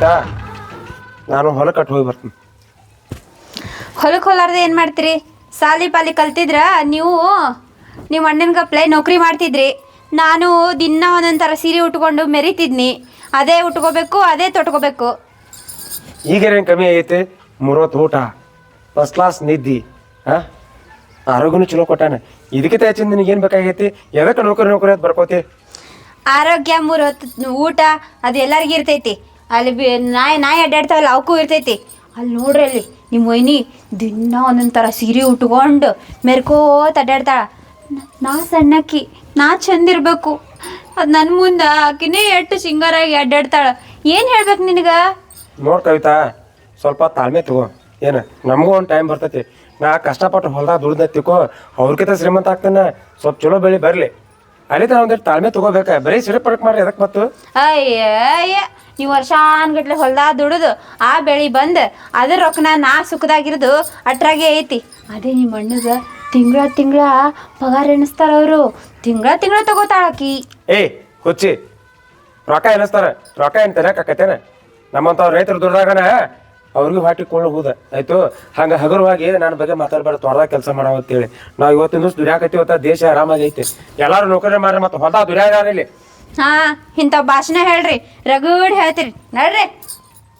ಕವಿತಾ ನಾನು ಹೊಲ ಕಟ್ ಹೋಗಿ ಬರ್ತೀನಿ. ಹೊಲಕ್ಕೆ ಹೊಲಾರ್ದೆ ಏನು ಮಾಡ್ತೀರಿ? ಸಾಲಿ ಪಾಲಿ ಕಲ್ತಿದ್ರ? ನೀವು ನಿಮ್ಮ ಅಣ್ಣನ ಕಪ್ಲೆ ನೌಕರಿ ಮಾಡ್ತಿದ್ರಿ. ನಾನು ದಿನ ಒಂದೊಂದು ಥರ ಸೀರೆ ಉಟ್ಕೊಂಡು ಮೆರಿತಿದ್ನಿ. ಅದೇ ಉಟ್ಕೋಬೇಕು ಅದೇ ತೊಟ್ಕೋಬೇಕು. ಈಗೇನೇನು ಕಮ್ಮಿ ಆಗೈತೆ? ಮೂರೊತ್ತು ಊಟ ಫಸ್ಟ್ ಕ್ಲಾಸ್ ನಿದ್ದಿ ಹಾಂ? ಆರೋಗ್ಯನೂ ಚಲೋ ಕೊಟ್ಟಾನ. ಇದಕ್ಕಿಂತ ಹೆಚ್ಚಿನ ನಿನಗೆ ಏನು ಬೇಕಾಗೈತಿ? ಎದಕ್ಕೆ ನೌಕರಿ ನೌಕರಿ ಅಂತ ಬರ್ಕೋತಿ? ಆರೋಗ್ಯ ಮೂರು ಹೊತ್ತು ಊಟ ಅದು ಎಲ್ಲರಿಗೂ ಇರ್ತೈತಿ. ಅಲ್ಲಿ ಬಿ ನಾಯಿ ನಾಯಿ ಅಡ್ಡಾಡ್ತಾವಲ್ಲ ಅವಕ್ಕೂ ಇರ್ತೈತಿ. ಅಲ್ಲಿ ನೋಡ್ರಿ ಅಲ್ಲಿ ನಿಮ್ಮ ವೈನಿ ದಿನ ಒಂದೊಂದು ಥರ ಸೀರೆ ಉಟ್ಕೊಂಡು ಮೆರ್ಕೋತ ಅಡ್ಡಾಡ್ತಾಳ. ನ- ಸಣ್ಣಕ್ಕಿ ನಾ ಚಂದಿರ್ಬೇಕು ಅದು ನನ್ನ ಮುಂದೆ ಆಕಿನೇ ಎಟ್ಟು ಸಿಂಗರಾಗಿ ಅಡ್ಡಾಡ್ತಾಳೆ. ಏನು ಹೇಳ್ಬೇಕು ನಿನಗೆ? ನೋಡಿ ಕವಿತಾ ಸ್ವಲ್ಪ ತಾಳ್ಮೆ ತಗೋ. ಏನು ನಮಗೂ ಒಂದು ಟೈಮ್ ಬರ್ತೈತಿ. ನಾ ಕಷ್ಟಪಟ್ಟು ಹೊಲ್ದಾಗ ತಿಕ್ಕೋ ಅವ್ರಿಗಿಂತ ಶ್ರೀಮಂತ ಆಗ್ತಾನೆ. ಸ್ವಲ್ಪ ಚಲೋ ಬೆಳಿ ಬರಲಿ. ಅಲ್ಲಿ ತನ ಒಂದಿಟ್ಟು ತಾಳ್ಮೆ ತಗೋಬೇಕಾ. ಬರೀ ಸಿರಿ ಪಡಕ್ ಮಾಡ್ರಿ ಅದಕ್ಕೆ ಮತ್ತು ಅಯ್ಯ ನೀವು ವರ್ಷಾನ್ಗಟ್ಲೆ ಹೊಲ್ದಾಗ ದುಡಿದು, ಆ ಬೆಳಿ ಬಂದು ಅದ್ರ ರೊಕ್ಕನ ನಾ ಸುಖದಾಗಿರೋದು ಅಟ್ರಾಗೆ ಐತಿ. ಅದೇ ನಿಮ್ಮ ಅಣ್ಣಗ ತಿಂಗಳ ತಿಂಗಳ ಪಗಾರ ಎಣಿಸ್ತಾರ ಅವರು. ತಿಂಗಳ ತಿಂಗಳ ತಗೋತಾಳಕಿ ಏ, ಹುಚ್ಚಿ. ರೊಕ್ಕ ಎಣಿಸ್ತಾರ. ರೊಕ್ಕ ಏನು ತರಕಾಕತ್ತೇನ ನಮ್ಮಂಥವ್ರು ರೈತರು ದುಡ್ದಾಗನ ಅವ್ರಿಗೂ ಹಾಟಿ ಕೊಳ್ಳು ಹೋದ. ಆಯ್ತು? ಹಂಗ ಹಗುರವಾಗಿ ನನ್ನ ಬಗ್ಗೆ ಮಾತಾಡ್ಬೇಡ ತೋಟದಾಗ ಕೆಲಸ ಮಾಡೋ ಅಂತೇಳಿ. ನಾವು ಇವತ್ತಿನ ದಿವಸ ಅಂತ ದೇಶ ಆರಾಮಾಗೈತಿ ಎಲ್ಲಾರು ನೌಕರಿ ಮಾಡ್ರಿ ಮತ್ತೆ ಹೊಲ್ದಾಗ ದುರ್ಯಾಗಾರ ಇಲ್ಲಿ. ಹಾ ಇಂಥ ಭಾಷಣ ಹೇಳ್ರಿ. ರಗಡ್ ಹೇಳ್ತೀರಿ. ನಡ್ರಿ.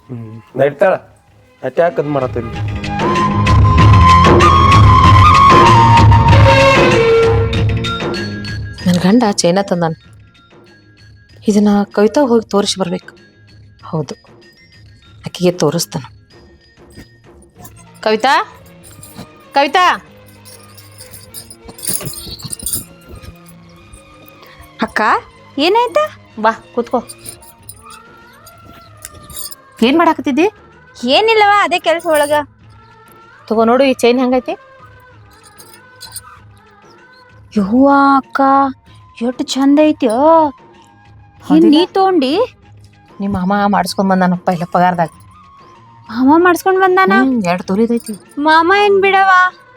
ಹ್ಮ್ ನಡೀತಾಳ. ಯಾಕದ್ ಮಾಡತ್ತೀರಿ ನನ್ನ ಗಂಡ ಚೈನಾ ತಂದಾನ. ಇದನ್ನ ಕವಿತಾ ಹೋಗಿ ತೋರಿಸಿ ಬರ್ಬೇಕು. ಹೌದು. ಆಕೆಗೆ ತೋರಿಸ್ತಾನ. ಕವಿತಾ? ಕವಿತಾ? ಅಕ್ಕ? ಏನಾಯ್ತಾ? ಬಾ ಕೂತ್ಕೋ. ಏನು ಮಾಡಾಕತ್ತಿದ್ದಿ? ಏನಿಲ್ಲವ ಅದೇ ಕೆಲಸ ಒಳಗ. ತಗೋ ನೋಡು ಈ ಚೈನ್ ಹೆಂಗೈತಿ. ಯವ್ವ ಅಕ್ಕ ಎಷ್ಟು ಚಂದ ಐತಿ ನೀ ತೊಗೊಂಡಿ? ನಿಮ್ಮ ಮಾಮ ಮಾಡಿಸ್ಕೊಂಡ್ ಬಂದಾನಪ್ಪ ಇಲ್ಲ ಪಗಾರದಾಗ. ಮಾಮ ಮಾಡಿಸ್ಕೊಂಡ್ ಬಂದಾನ? ಎರಡು ತೊಲಿದೈತಿ ಮಾಮ ಏನ್ ಬಿಡವ?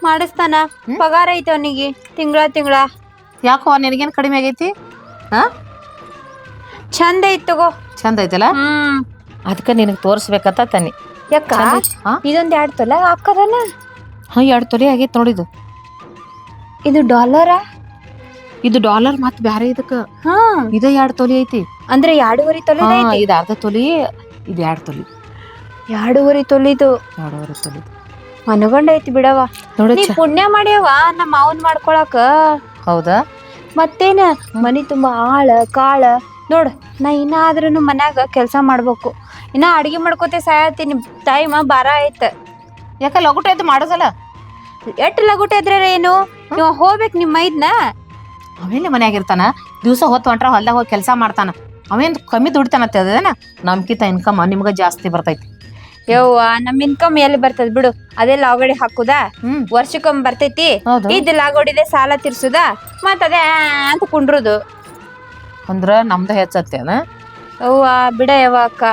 ಮಾಡಿಸ್ತಾನ. ಪಗಾರ ಐತಿ ಅವನಿಗೆ ತಿಂಗಳ ತಿಂಗಳ. ಯಾಕೋ ನಿನಗೇನು ಕಡಿಮೆ ಆಗೈತಿ? ಹಾ ಚಂದ ಐತ್ ತಗೋ. ಚಂದ ಐತಲ್ಲ? ಹ್ಮ್. ಅದಕ್ಕೆ ನಿನಗೆ ತೋರಿಸ್ಬೇಕಂತ ತನ್ನಿ. ಯಾಕ? ಚಂದ ಐತಿ. ಹಾ? ಇದೊಂದ್ ಎರಡ್ ತೊಲ ಹಾಕದನ ಹಾಂ ಎರಡು ತೊಲೆ ಆಗೈತೆ ನೋಡಿದು ಇದು. ಡಾಲರ ಇದು ಡಾಲರ್ ಮತ್ತೆ ಬ್ಯಾರೆ ಇದಕ್ಕೆ. ಹಾ. ಇದ ಎರಡು ತೊಲಿ ಐತಿ. ಅಂದ್ರೆ ಎರಡೂವರೆ ತೊಲೆ ಹಾ ಇದು ಅರ್ಧ ತೊಲಿ ಇದು ಎರಡು ತೊಲಿ. ಎರಡೂವರೆ ತೊಲಿದು. ಎರಡೂವರೆ ತೊಲಿ ಮನಗಂಡ ಐತಿ ಬಿಡವ ನೋಡಿ ನೀ ಪುಣ್ಯ ಮಾಡ್ಯವ ನಮ್ಮ ಮಾವನ್ ಮಾಡ್ಕೊಳಕ. ಹೌದಾ? ಮತ್ತೇನ? ಮನಿ ತುಂಬಾ ಆಳ ಕಾಳ. ನೋಡ್ ನಾ ಇನ್ನಾದ್ರೂ ಮನ್ಯಾಗ ಕೆಲಸ ಮಾಡ್ಬೇಕು. ಇನ್ನ ಅಡಿಗೆ ಮಾಡ್ಕೋತೆ ಸಾಯತ್ತೀನಿ ಟೈಮ್ ಬಾರ ಆಯ್ತ. ಯಾಕೆ ಲಗುಟ ಎದ್ದು ಮಾಡೋದಲ್ಲ? ಎಟ್ಟು ಲಗುಟ ಇದ್ರೆ ಏನು ನೀವು ಹೋಗ್ಬೇಕು ನಿಮ್ಮ ಮೈದ್ನ? ಅವೇನು ಮನ್ಯಾಗ ಇರ್ತಾನ? ದಿವಸ ಹೊತ್ತು ಹೊಂಟ್ರ ಹೊಲ್ದಾಗ ಹೋಗಿ ಕೆಲಸ ಮಾಡ್ತಾನ. ಅವೇನು ಕಮ್ಮಿ ದುಡಿತಾನತ್ತೆ ಅದೇನ? ನಮ್ಕಿಂತ ಇನ್ಕಮ್ ನಿಮ್ಗೆ ಜಾಸ್ತಿ ಬರ್ತೈತಿ. ಯವ್ವ ನಮ್ ಇನ್ಕಮ್ ಎಲ್ಲಿ ಬರ್ತದ ಬಿಡು. ಅದೇ ಲಾಗೋಡಿ ಹಾಕುದ? ಹ್ಮ್. ವರ್ಷಕ್ಕೊಮ್ಮೆ ಬರ್ತೈತಿ. ಹೌದು. ಇದ್ ಲಾಗೋಡಿದೆ ಸಾಲ ತೀರ್ಸುದ? ಮತ್ತದೇ ಆ ಅಂತ ಕುಂಡ್ರುದು. ಅಂದ್ರ ನಮ್ದು ಹೆಚ್ಚತ್ತೇನ? ಅವ್ವ ಬಿಡ ಯವ್ವ ಅಕ್ಕ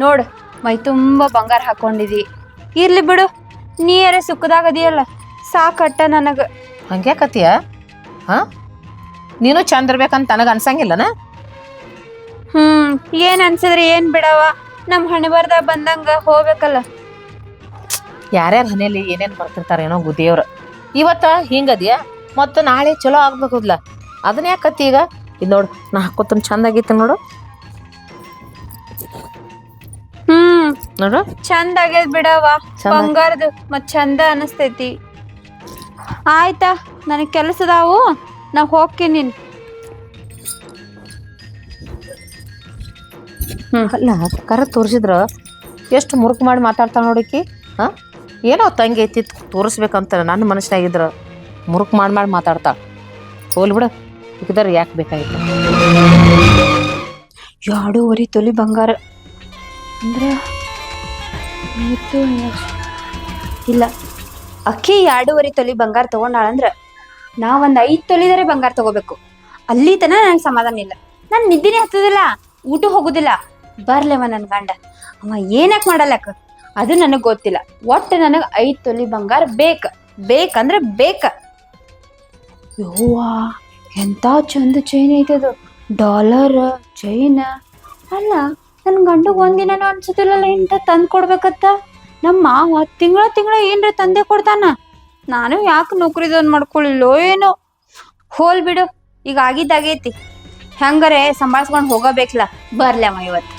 ನೋಡು ಮೈ ತುಂಬ ಬಂಗಾರ ಹಾಕೊಂಡಿದಿ. ಇರ್ಲಿ ಬಿಡು ನೀರೇ ಸುಖದಾಗ ಅದಿಯಲ್ಲ ಸಾಕಟ್ಟ ನನಗ. ಕತಿಯ ಹಾ? ನೀನು ಚಂದ ಇರ್ಬೇಕಂತ ನನಗೆ ಅನ್ಸಂಗಿಲ್ಲನ? ಹ್ಮ್ ಏನ್ ಅನ್ಸಿದ್ರೆ ಏನ್ ಬಿಡವ? ನಮ್ ಹಣೆ ಬರ್ದ ಬಂದಂಗ ಹೋಗ್ಬೇಕಲ್ಲ. ಯಾರ್ಯಾರ ಮನೇಲಿ ಏನೇನ್ ಬರ್ತಿರ್ತಾರ ಏನೋ ಗುದಿಯವ್ರ. ಇವತ್ತ ಹಿಂಗದಿಯ? ಮತ್ತ ನಾಳೆ ಚಲೋ ಆಗ್ಬೇಕಲ್ಲ ಅದನ್ನ ಯಾಕತ್ತಿ ಈಗ? ಇದು ನೋಡು ನಾ ಹಾಕೋತನ್ ಚಂದ ಆಗಿತ್ತು ನೋಡು. ಹ್ಮ್. ನೋಡು. ಚಂದ ಆಗ್ಯದ ಬಿಡವ ಚಂದ. ಬಂಗಾರದು ಮತ್ ಚಂದ ಅನಸ್ತೈತಿ. ಆಯ್ತಾ ನನಗ್ ಕೆಲಸದಾವು. ನಾ ಹೋಗ್ತೀನಿ ಅಲ್ಲ ಕರ ತೋರಿಸಿದ್ರ ಎಷ್ಟು ಮುರುಕು ಮಾಡಿ ಮಾತಾಡ್ತಾಳ ನೋಡಿಕಿ ಹಾ? ಏನೋ ತಂಗಿ ಐತಿ ತೋರಿಸ್ಬೇಕಂತ ನನ್ನ ಮನಸ್ಸಿನಾಗಿದ್ರ ಮುರುಕು ಮಾಡಿ ಮಾಡಿ ಮಾತಾಡ್ತಾಳ. ಹೋಲ್ ಬಿಡ. ಇದರ ಯಾಕೆ ಬೇಕಾಗಿತ್ತು? ಎರಡೂವರೆ ತೊಲಿ ಬಂಗಾರ. ಅಂದ್ರೆ ಇವತ್ತು ಇಲ್ಲ. ಅಕ್ಕಿ ಎರಡೂವರೆ ತೊಲಿ ಬಂಗಾರ ತೊಗೊಂಡಾಳಂದ್ರೆ ನಾ ಒಂದು ಐದು ತೊಲಿದರೆ ಬಂಗಾರ ತಗೋಬೇಕು. ಅಲ್ಲಿ ತನ ನನಗೆ ಸಮಾಧಾನ ಇಲ್ಲ. ನಾನು ನಿದ್ದೆನೇ ಹತ್ತದಿಲ್ಲ, ಊಟ ಹೋಗೋದಿಲ್ಲ. ಬರ್ಲೇವ ನನ್ನ ಗಂಡ. ಅವ ಏನಕ್ಕೆ ಮಾಡಲ್ಲಕ್ಕ ಅದು ನನಗೆ ಗೊತ್ತಿಲ್ಲ. ಒಟ್ಟು ನನಗೆ ಐದು ತೊಲಿ ಬಂಗಾರ ಬೇಕು. ಬೇಕಂದ್ರೆ ಬೇಕ. ಯವ್ವಾ. ಎಂತ ಚಂದ ಚೈನ್ ಐತದು ಡಾಲರ್ ಚೈನ್ ಅಲ್ಲ ನನ್ನ ಗಂಡಗೆ ಒಂದಿನ ಅನ್ಸುತ್ತಿಲ್ಲಲ್ಲ ಇಂಥ ತಂದು ಕೊಡ್ಬೇಕತ್ತ ನಮ್ಮ ಮಾವ ತಿಂಗಳ ತಿಂಗಳ ಏನ್ರ ತಂದೆ ಕೊಡ್ತಾನ. ನಾನು ಯಾಕೆ ನೌಕರಿದೊಂದು ಮಾಡ್ಕೊಳ್ಳಿಲ್ಲೋ ಏನೋ. ಹೋಲ್ ಬಿಡು, ಈಗ ಆಗಿದ್ದಾಗೈತಿ. ಹೆಂಗರೆ ಸಂಭಾಳ್ಸ್ಕೊಂಡು ಹೋಗಬೇಕಲ್ಲ ಬರ್ಲಮ್ಮ ಇವತ್ತು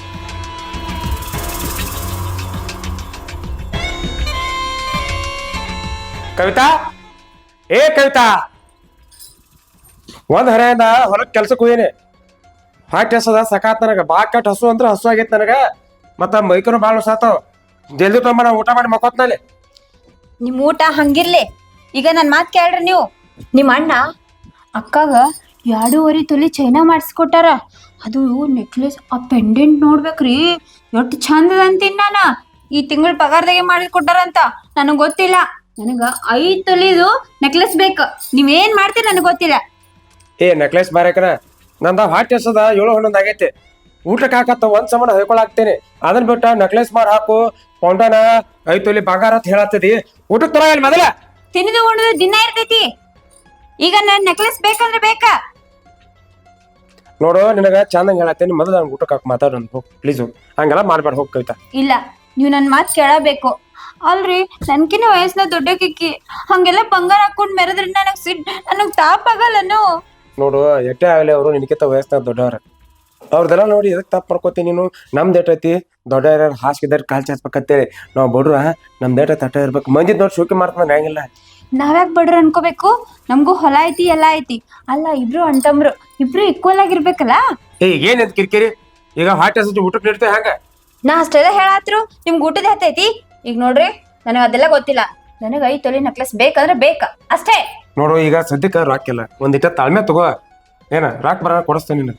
ಕವಿತಾ? ಏ ಕವಿತಾ? ಒಂದ್ ಹರೆಯಿಂದ ಹೊಲಕ್ ಕೆಲ್ಸಕ್ಕೆ ಹೋಗಿನಿ ಹಾಕಿ ಹಸದ ಸಕಾತ್ ನನಗ ಬಾ ಕಟ್ ಹಸು ಅಂದ್ರ ಹಸು ಆಗೈತ್ ನನಗ. ಮತ್ತ ಭಾಳ ಸಾತಾವ್ ಜಲ್ದಿ ತಮ್ಮ ಊಟ ಮಾಡಿ ಮಕ್ಕೋತ್ನಲ್ಲಿ ನಿಮ್ ಊಟ ಹಂಗಿರ್ಲಿ. ಈಗ ನನ್ ಮಾತ್ ಕೇಳ್ರಿ ನೀವು. ನಿಮ್ಮ ಅಣ್ಣ ಅಕ್ಕಾಗ ಎರಡೂವರೆ ತೊಲಿ ಚೈನಾ ಮಾಡಿಸ್ಕೊಟ್ಟಾರ. ಅದು ನೆಕ್ಲೆಸ್ ಆ ಪೆಂಡೆಂಟ್ ನೋಡ್ಬೇಕ್ರಿ. ಎಷ್ಟು ಚಂದ ಅಂತೀನಿ ನಾನು ಈ ತಿಂಗಳ ಪಗಾರದಾಗೆ ಮಾಡಿ ಕೊಟ್ಟಾರಂತ ನನಗೆ ಗೊತ್ತಿಲ್ಲ. ನನಗ ಐದು ತೊಲಿದು ನೆಕ್ಲೆಸ್ ಬೇಕು. ನೀವೇನ್ ಮಾಡ್ತೀರಿ ನನಗೆ ಗೊತ್ತಿಲ್ಲ. ಏ ನೆಕ್ಲೆಸ್ ಬಾರಕನ ನಂದ ಹಾಟ್ ಎಸದ ಏಳು ಹನ್ನೊಂದು ಆಗೈತಿ. ಊಟಕ್ಕೆ ಹಾಕತ್ತ ಒಂದ್ ಸಮಾನ ಹೇಳ್ಕೊಳಾಕ್ತೇನೆ. ಅದನ್ ಬಿಟ್ಟ ನೆಕ್ಲೆಸ್ ಮಾರ್ ಹಾಕು. ಪೌಂಡನ ಐತೊಲಿ ತೊಲಿ ಬಂಗಾರ ಅಂತ ಹೇಳತ್ತದಿ ಊಟಕ್ಕೆ ತರ ಇಲ್ಲಿ ಮೊದಲ? ತಿನ್ನದು ಉಣ್ಣದು ದಿನ ಇರ್ತೈತಿ. ಈಗ ನನ್ ನೆಕ್ಲೆಸ್ ಬೇಕಂದ್ರೆ ಬೇಕಾ? ನೋಡು ನಿನಗ ಚಂದಂಗ್ ಹೇಳತ್ತೇನೆ ಮೊದಲು ನನ್ ಊಟಕ್ಕೆ ಹಾಕಿ ಮಾತಾಡೋಣ ಹೋಗ್. ಪ್ಲೀಸ್ ಹಂಗೆಲ್ಲ ಮಾಡ್ಬೇಡ ಹೋಗ್ ಕವಿತಾ. ಇಲ್ಲ ನೀವು ನನ್ನ ಮಾತು ಕೇಳಬೇಕು. ಅಲ್ರಿ ನನ್ಕಿನ ವಯಸ್ಸಿನ ದೊಡ್ಡಕಿಕ್ಕಿ ಹಂಗೆಲ್ಲ ಬಂಗಾರ ಹಾಕೊಂಡ್ ಮೆರೆದ್ರೆ ನನಗ್ ಸಿಟ್ ನನಗ್ ತಾಪ್ ಆಗಲ್ಲನು ನೋಡು ಎಟ್ಟೆ ಆಗಲಿ ಅವರು ನಿನಗಿಂತ ವಯಸ್ಸಿನಾಗ ದೊಡ್ಡವ್ರ. ಅವ್ರದೆಲ್ಲ ನೋಡಿ ಎದಕ್ ತಪ್ಪು ಮಾಡ್ಕೋತೀನಿ ನೀನು? ನಮ್ದು ಏಟೈತಿ ದೊಡ್ಡ ಯಾರು ಹಾಸಿಗೆದಾರ ಕಾಲ್ ಚಾಚ್ಬೇಕಂತೇಳಿ. ನಾವು ಬಡ್ರ ನಮ್ದು ಏಟ ತಟ ಇರ್ಬೇಕು. ಮಂದಿದ್ ನೋಡಿ ಶೋಕಿ ಮಾಡ್ತಾನೆ ಹಂಗಿಲ್ಲ. ನಾವ್ಯಾಕ್ ಬಡ್ರ ಅನ್ಕೋಬೇಕು? ನಮಗೂ ಹೊಲ ಐತಿ ಎಲ್ಲ ಐತಿ. ಅಲ್ಲ ಇಬ್ರು ಅಣ್ತಮ್ರು ಇಬ್ರು ಈಕ್ವಲ್ ಆಗಿರ್ಬೇಕಲ್ಲ? ಏ ಏನ್ ಅದ್ ಕಿರಿಕಿರಿ? ಈಗ ಹಾಟ್ ಹಸಿಟ್ಟು ಊಟಕ್ಕೆ ನೀಡ್ತೇವೆ ಹಂಗ? ನಾ ಅಷ್ಟೆಲ್ಲ ಹೇಳಾತ್ರು. ನಿಮ್ಗೆ ಊಟದ ಹತ್ತೈತಿ ಈಗ ನೋಡ್ರಿ ನನಗೆ ಅದೆಲ್ಲ ಗೊತ್ತಿಲ್ಲ. ನನಗೆ ಐದು ತೊಲಿ ನೆಕ್ಲೆಸ್ ಬೇಕಂದ್ರೆ ಬೇಕಾ? ಅಷ್ಟೇ. ನೋಡು ಈಗ ಸದ್ಯಕ್ಕೆ ರಾಕಿಲ್ಲ ಒಂದಿಟ ತಾಳ್ಮೆ ತಗೋ. ಏನ ರಾಕ್ ಬರ ಕೊಡಿಸ್ತೇನೆ ನೀನು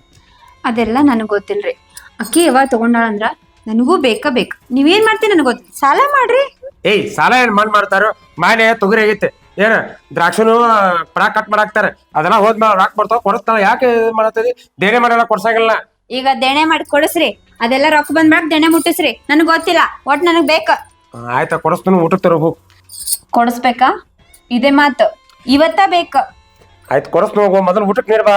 ಅದೆಲ್ಲ ನನಗೆ ಗೊತ್ತಿಲ್ರಿ ಅಕ್ಕಿ ಯಾವಾಗ ತಗೊಂಡಾಳಂದ್ರ ನನಗೂ ಬೇಕ ಬೇಕು. ನೀವೇನ್ ಮಾಡ್ತೀನಿ ನನಗೆ ಗೊತ್ತಿಲ್ಲ ಸಾಲ ಮಾಡ್ರಿ. ಏಯ್ ಸಾಲ ಏನ್ ಮಣ್ಣು ಮಾಡ್ತಾರೋ? ಮಾಲೆ ತೊಗರಿ ಆಗೈತೆ. ಏನ ದ್ರಾಕ್ಷನು ಪರ ಕಟ್ ಮಾಡಾಕ್ತಾರೆ. ಅದೆಲ್ಲ ಹೋದ್ಮೇಲೆ ರಾಕ್ ಬರ್ತಾವ ಕೊಡಿಸ್ತಾಳ. ಯಾಕೆ ಇದು ಮಾಡತ್ತೀರಿ ಬೇರೆ ಮಾಡಲ್ಲ ಕೊಡ್ಸಂಗಿಲ್ಲ. ಈಗ ದೇಣೆ ಮಾಡಿ ಕೊಡಸ್ರಿ. ಅದೆಲ್ಲ ರೊಕ್ಕ ಬಂದ್ಮ್ಯಾಗ ದೆಣೆ ಮುಟ್ಟಿಸ್ರಿ. ನನಗೆ ಗೊತ್ತಿಲ್ಲ. ಒಟ್ ನನಗೆ ಬೇಕ. ಆಯ್ತಾ ಕೊಡಿಸ್ತಾನು ಊಟ ತರೋ ಕೊಡಸ್ಬೇಕಾ ಕೊಡಿಸ್ಬೇಕಾ? ಇದೇ ಮಾತು. ಇವತ್ತ ಬೇಕ. ಆಯ್ತು ಕೊಡಸ್ ನೋಗ ಮೊದಲು ಊಟಕ್ಕೆ ನೀಡ್ಬಾ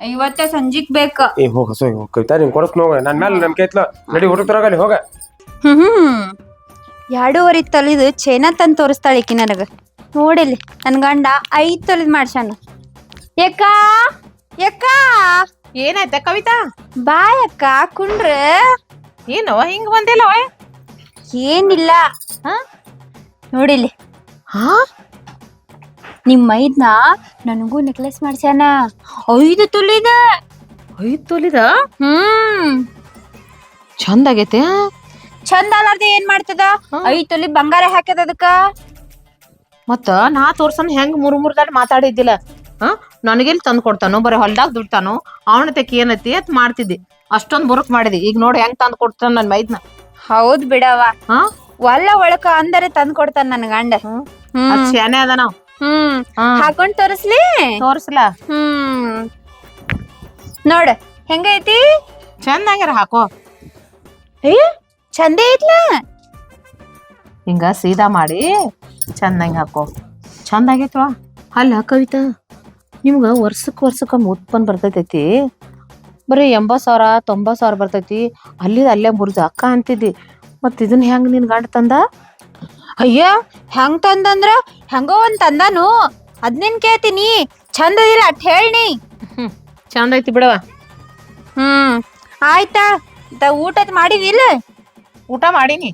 ಇವತ್ತ ಸಂಜಿಕ್ ಬೇಕ. ಏ ಹೋಗ ಸೊ ಹೋಗ್. ಕವಿತಾ ನೀನ್ ಕೊಡಸ್ ನೋಗ ನನ್ನ ಮೇಲೆ ನಮ್ಗೆ ಐತ್ಲ. ನಡಿ ಊಟಕ್ಕೆ ತರಗಲಿ ಹೋಗ. ಹ್ಮ್ ಎರಡೂವರೆ ತೊಲಿದು ಚೇನ ತಂದು ತೋರಿಸ್ತಾಳೆ ಈಕಿ ನನಗ. ನೋಡಿಲಿ ನನ್ ಗಂಡ ಐದ್ ತೊಲಿದ್ ಮಾಡ್ಸಾನ ಯಾಕ ಯಕ್ಕ. ಏನಾಯ್ತ ಕವಿತಾ? ಬಾಯಕ್ಕ ಕುಂಡ್ರ. ಏನು ಹಿಂಗ್ ಬಂದಿಲ್ಲ ಏನಿಲ್ಲ. ಹಾ? ನೋಡಿಲಿ ಹಾ? ನಿಮ್ ಮೈದ್ನ ನನಗೂ ನೆಕ್ಲೆಸ್ ಮಾಡ್ಸ್ಯಾನ ಐದು ತುಲಿದ ಐದು ತೊಲಿದ ಹ್ಮ್. ಚಂದ ಆಗೈತೆ ಚಂದ ಅಲ್ಲಾರ್ದೆ ಏನ್ ಮಾಡ್ತದ? ಐದು ತೊಲಿ ಬಂಗಾರ ಹಾಕ್ಯದ ಅದಕ್ಕ? ಮತ್ತ ನಾ ತೋರ್ಸನ್ ಹೆಂಗ್ ಮೂರ್ ಮೂರ್ ದಾಟ್ ಮಾತಾಡಿದ್ದಿಲ್ಲ. ಹಾ? ನನಗೆಲ್ಲಿ ತಂದ್ ಕೊಡ್ತಾನು ಬರೀ ಹೊಲ್ದಾಗ ದುಡ್ತಾನೋ ಅವನ ತೆಕ್ ಏನೈತಿ ಅತ್ ಮಾಡ್ತಿದ್ದಿ. ಅಷ್ಟೊಂದ್ ಬುರುಕ್ ಮಾಡಿದಿ. ಈಗ ನೋಡಿ ಹೆಂಗ್ ತಂದ್ ಕೊಡ್ತಾನ ನನ್ ಮೈದ್ನ. ಹೌದ್ ಬಿಡವ ಹಾ? ಒಲ್ಲ ಒಳಕ ಅಂದರೆ ತಂದ್ ಕೊಡ್ತಾನ ನನ್ ಗಂಡ. ಹ್ಮ್. ಅದ್ ಶಾನೆ ಅದ ನಾವ್. ಹ್ಮ್ ಹಾಕೊಂಡ್ ತೋರಿಸ್ಲಿ? ತೋರ್ಸ್ಲ? ಹ್ಮ್. ನೋಡ ಹೆಂಗೈತಿ? ಚಂದಾಗ್ಯಾರ ಹಾಕೋ. ಏ ಚಂದ ಐತ್ಲ? ಹಿಂಗ ಸೀದಾ ಮಾಡಿ ಚಂದಂಗ್ ಹಾಕೋ. ಚಂದ ಆಗೈತ್ವ ಅಲ್ಲ ಕವಿತಾ ನಿಮ್ಗ ವರ್ಷಕ್ ವರ್ಷಕ್ಕೊಮ್ಮೆ ಉತ್ಪನ್ನ ಬರ್ತೈತಿ ಬರೀ ಎಂಬತ್ ಸಾವಿರ ತೊಂಬತ್ ಸಾವಿರ ಬರ್ತೈತಿ. ಅಲ್ಲಿ ಅಲ್ಲೇ ಮುರಿದು ಅಕ್ಕ ಅಂತಿದ್ದಿ. ಮತ್ ಇದನ್ನ ಹೆಂಗ್ ನಿನ್ ಗಂಡ ತಂದ? ಅಯ್ಯ ಹೆಂಗ್ ತಂದಂದ್ರ? ಹೆಂಗೋ ಒಂದ್ ತಂದಾನು. ಅದ್ನೇನ್ ಕೇಳ್ತೀನಿ? ಚಂದ ಇಲ್ಲ ಅಟ್ ಹೇಳ್ನಿ. ಹ್ಮ್ ಚಂದ ಐತಿ ಬಿಡವ ಹ್ಮ್ ಆಯ್ತಾ? ದ ಊಟದ್ ಮಾಡಿದಿಲ್ಲ ಊಟ ಮಾಡೀನಿ.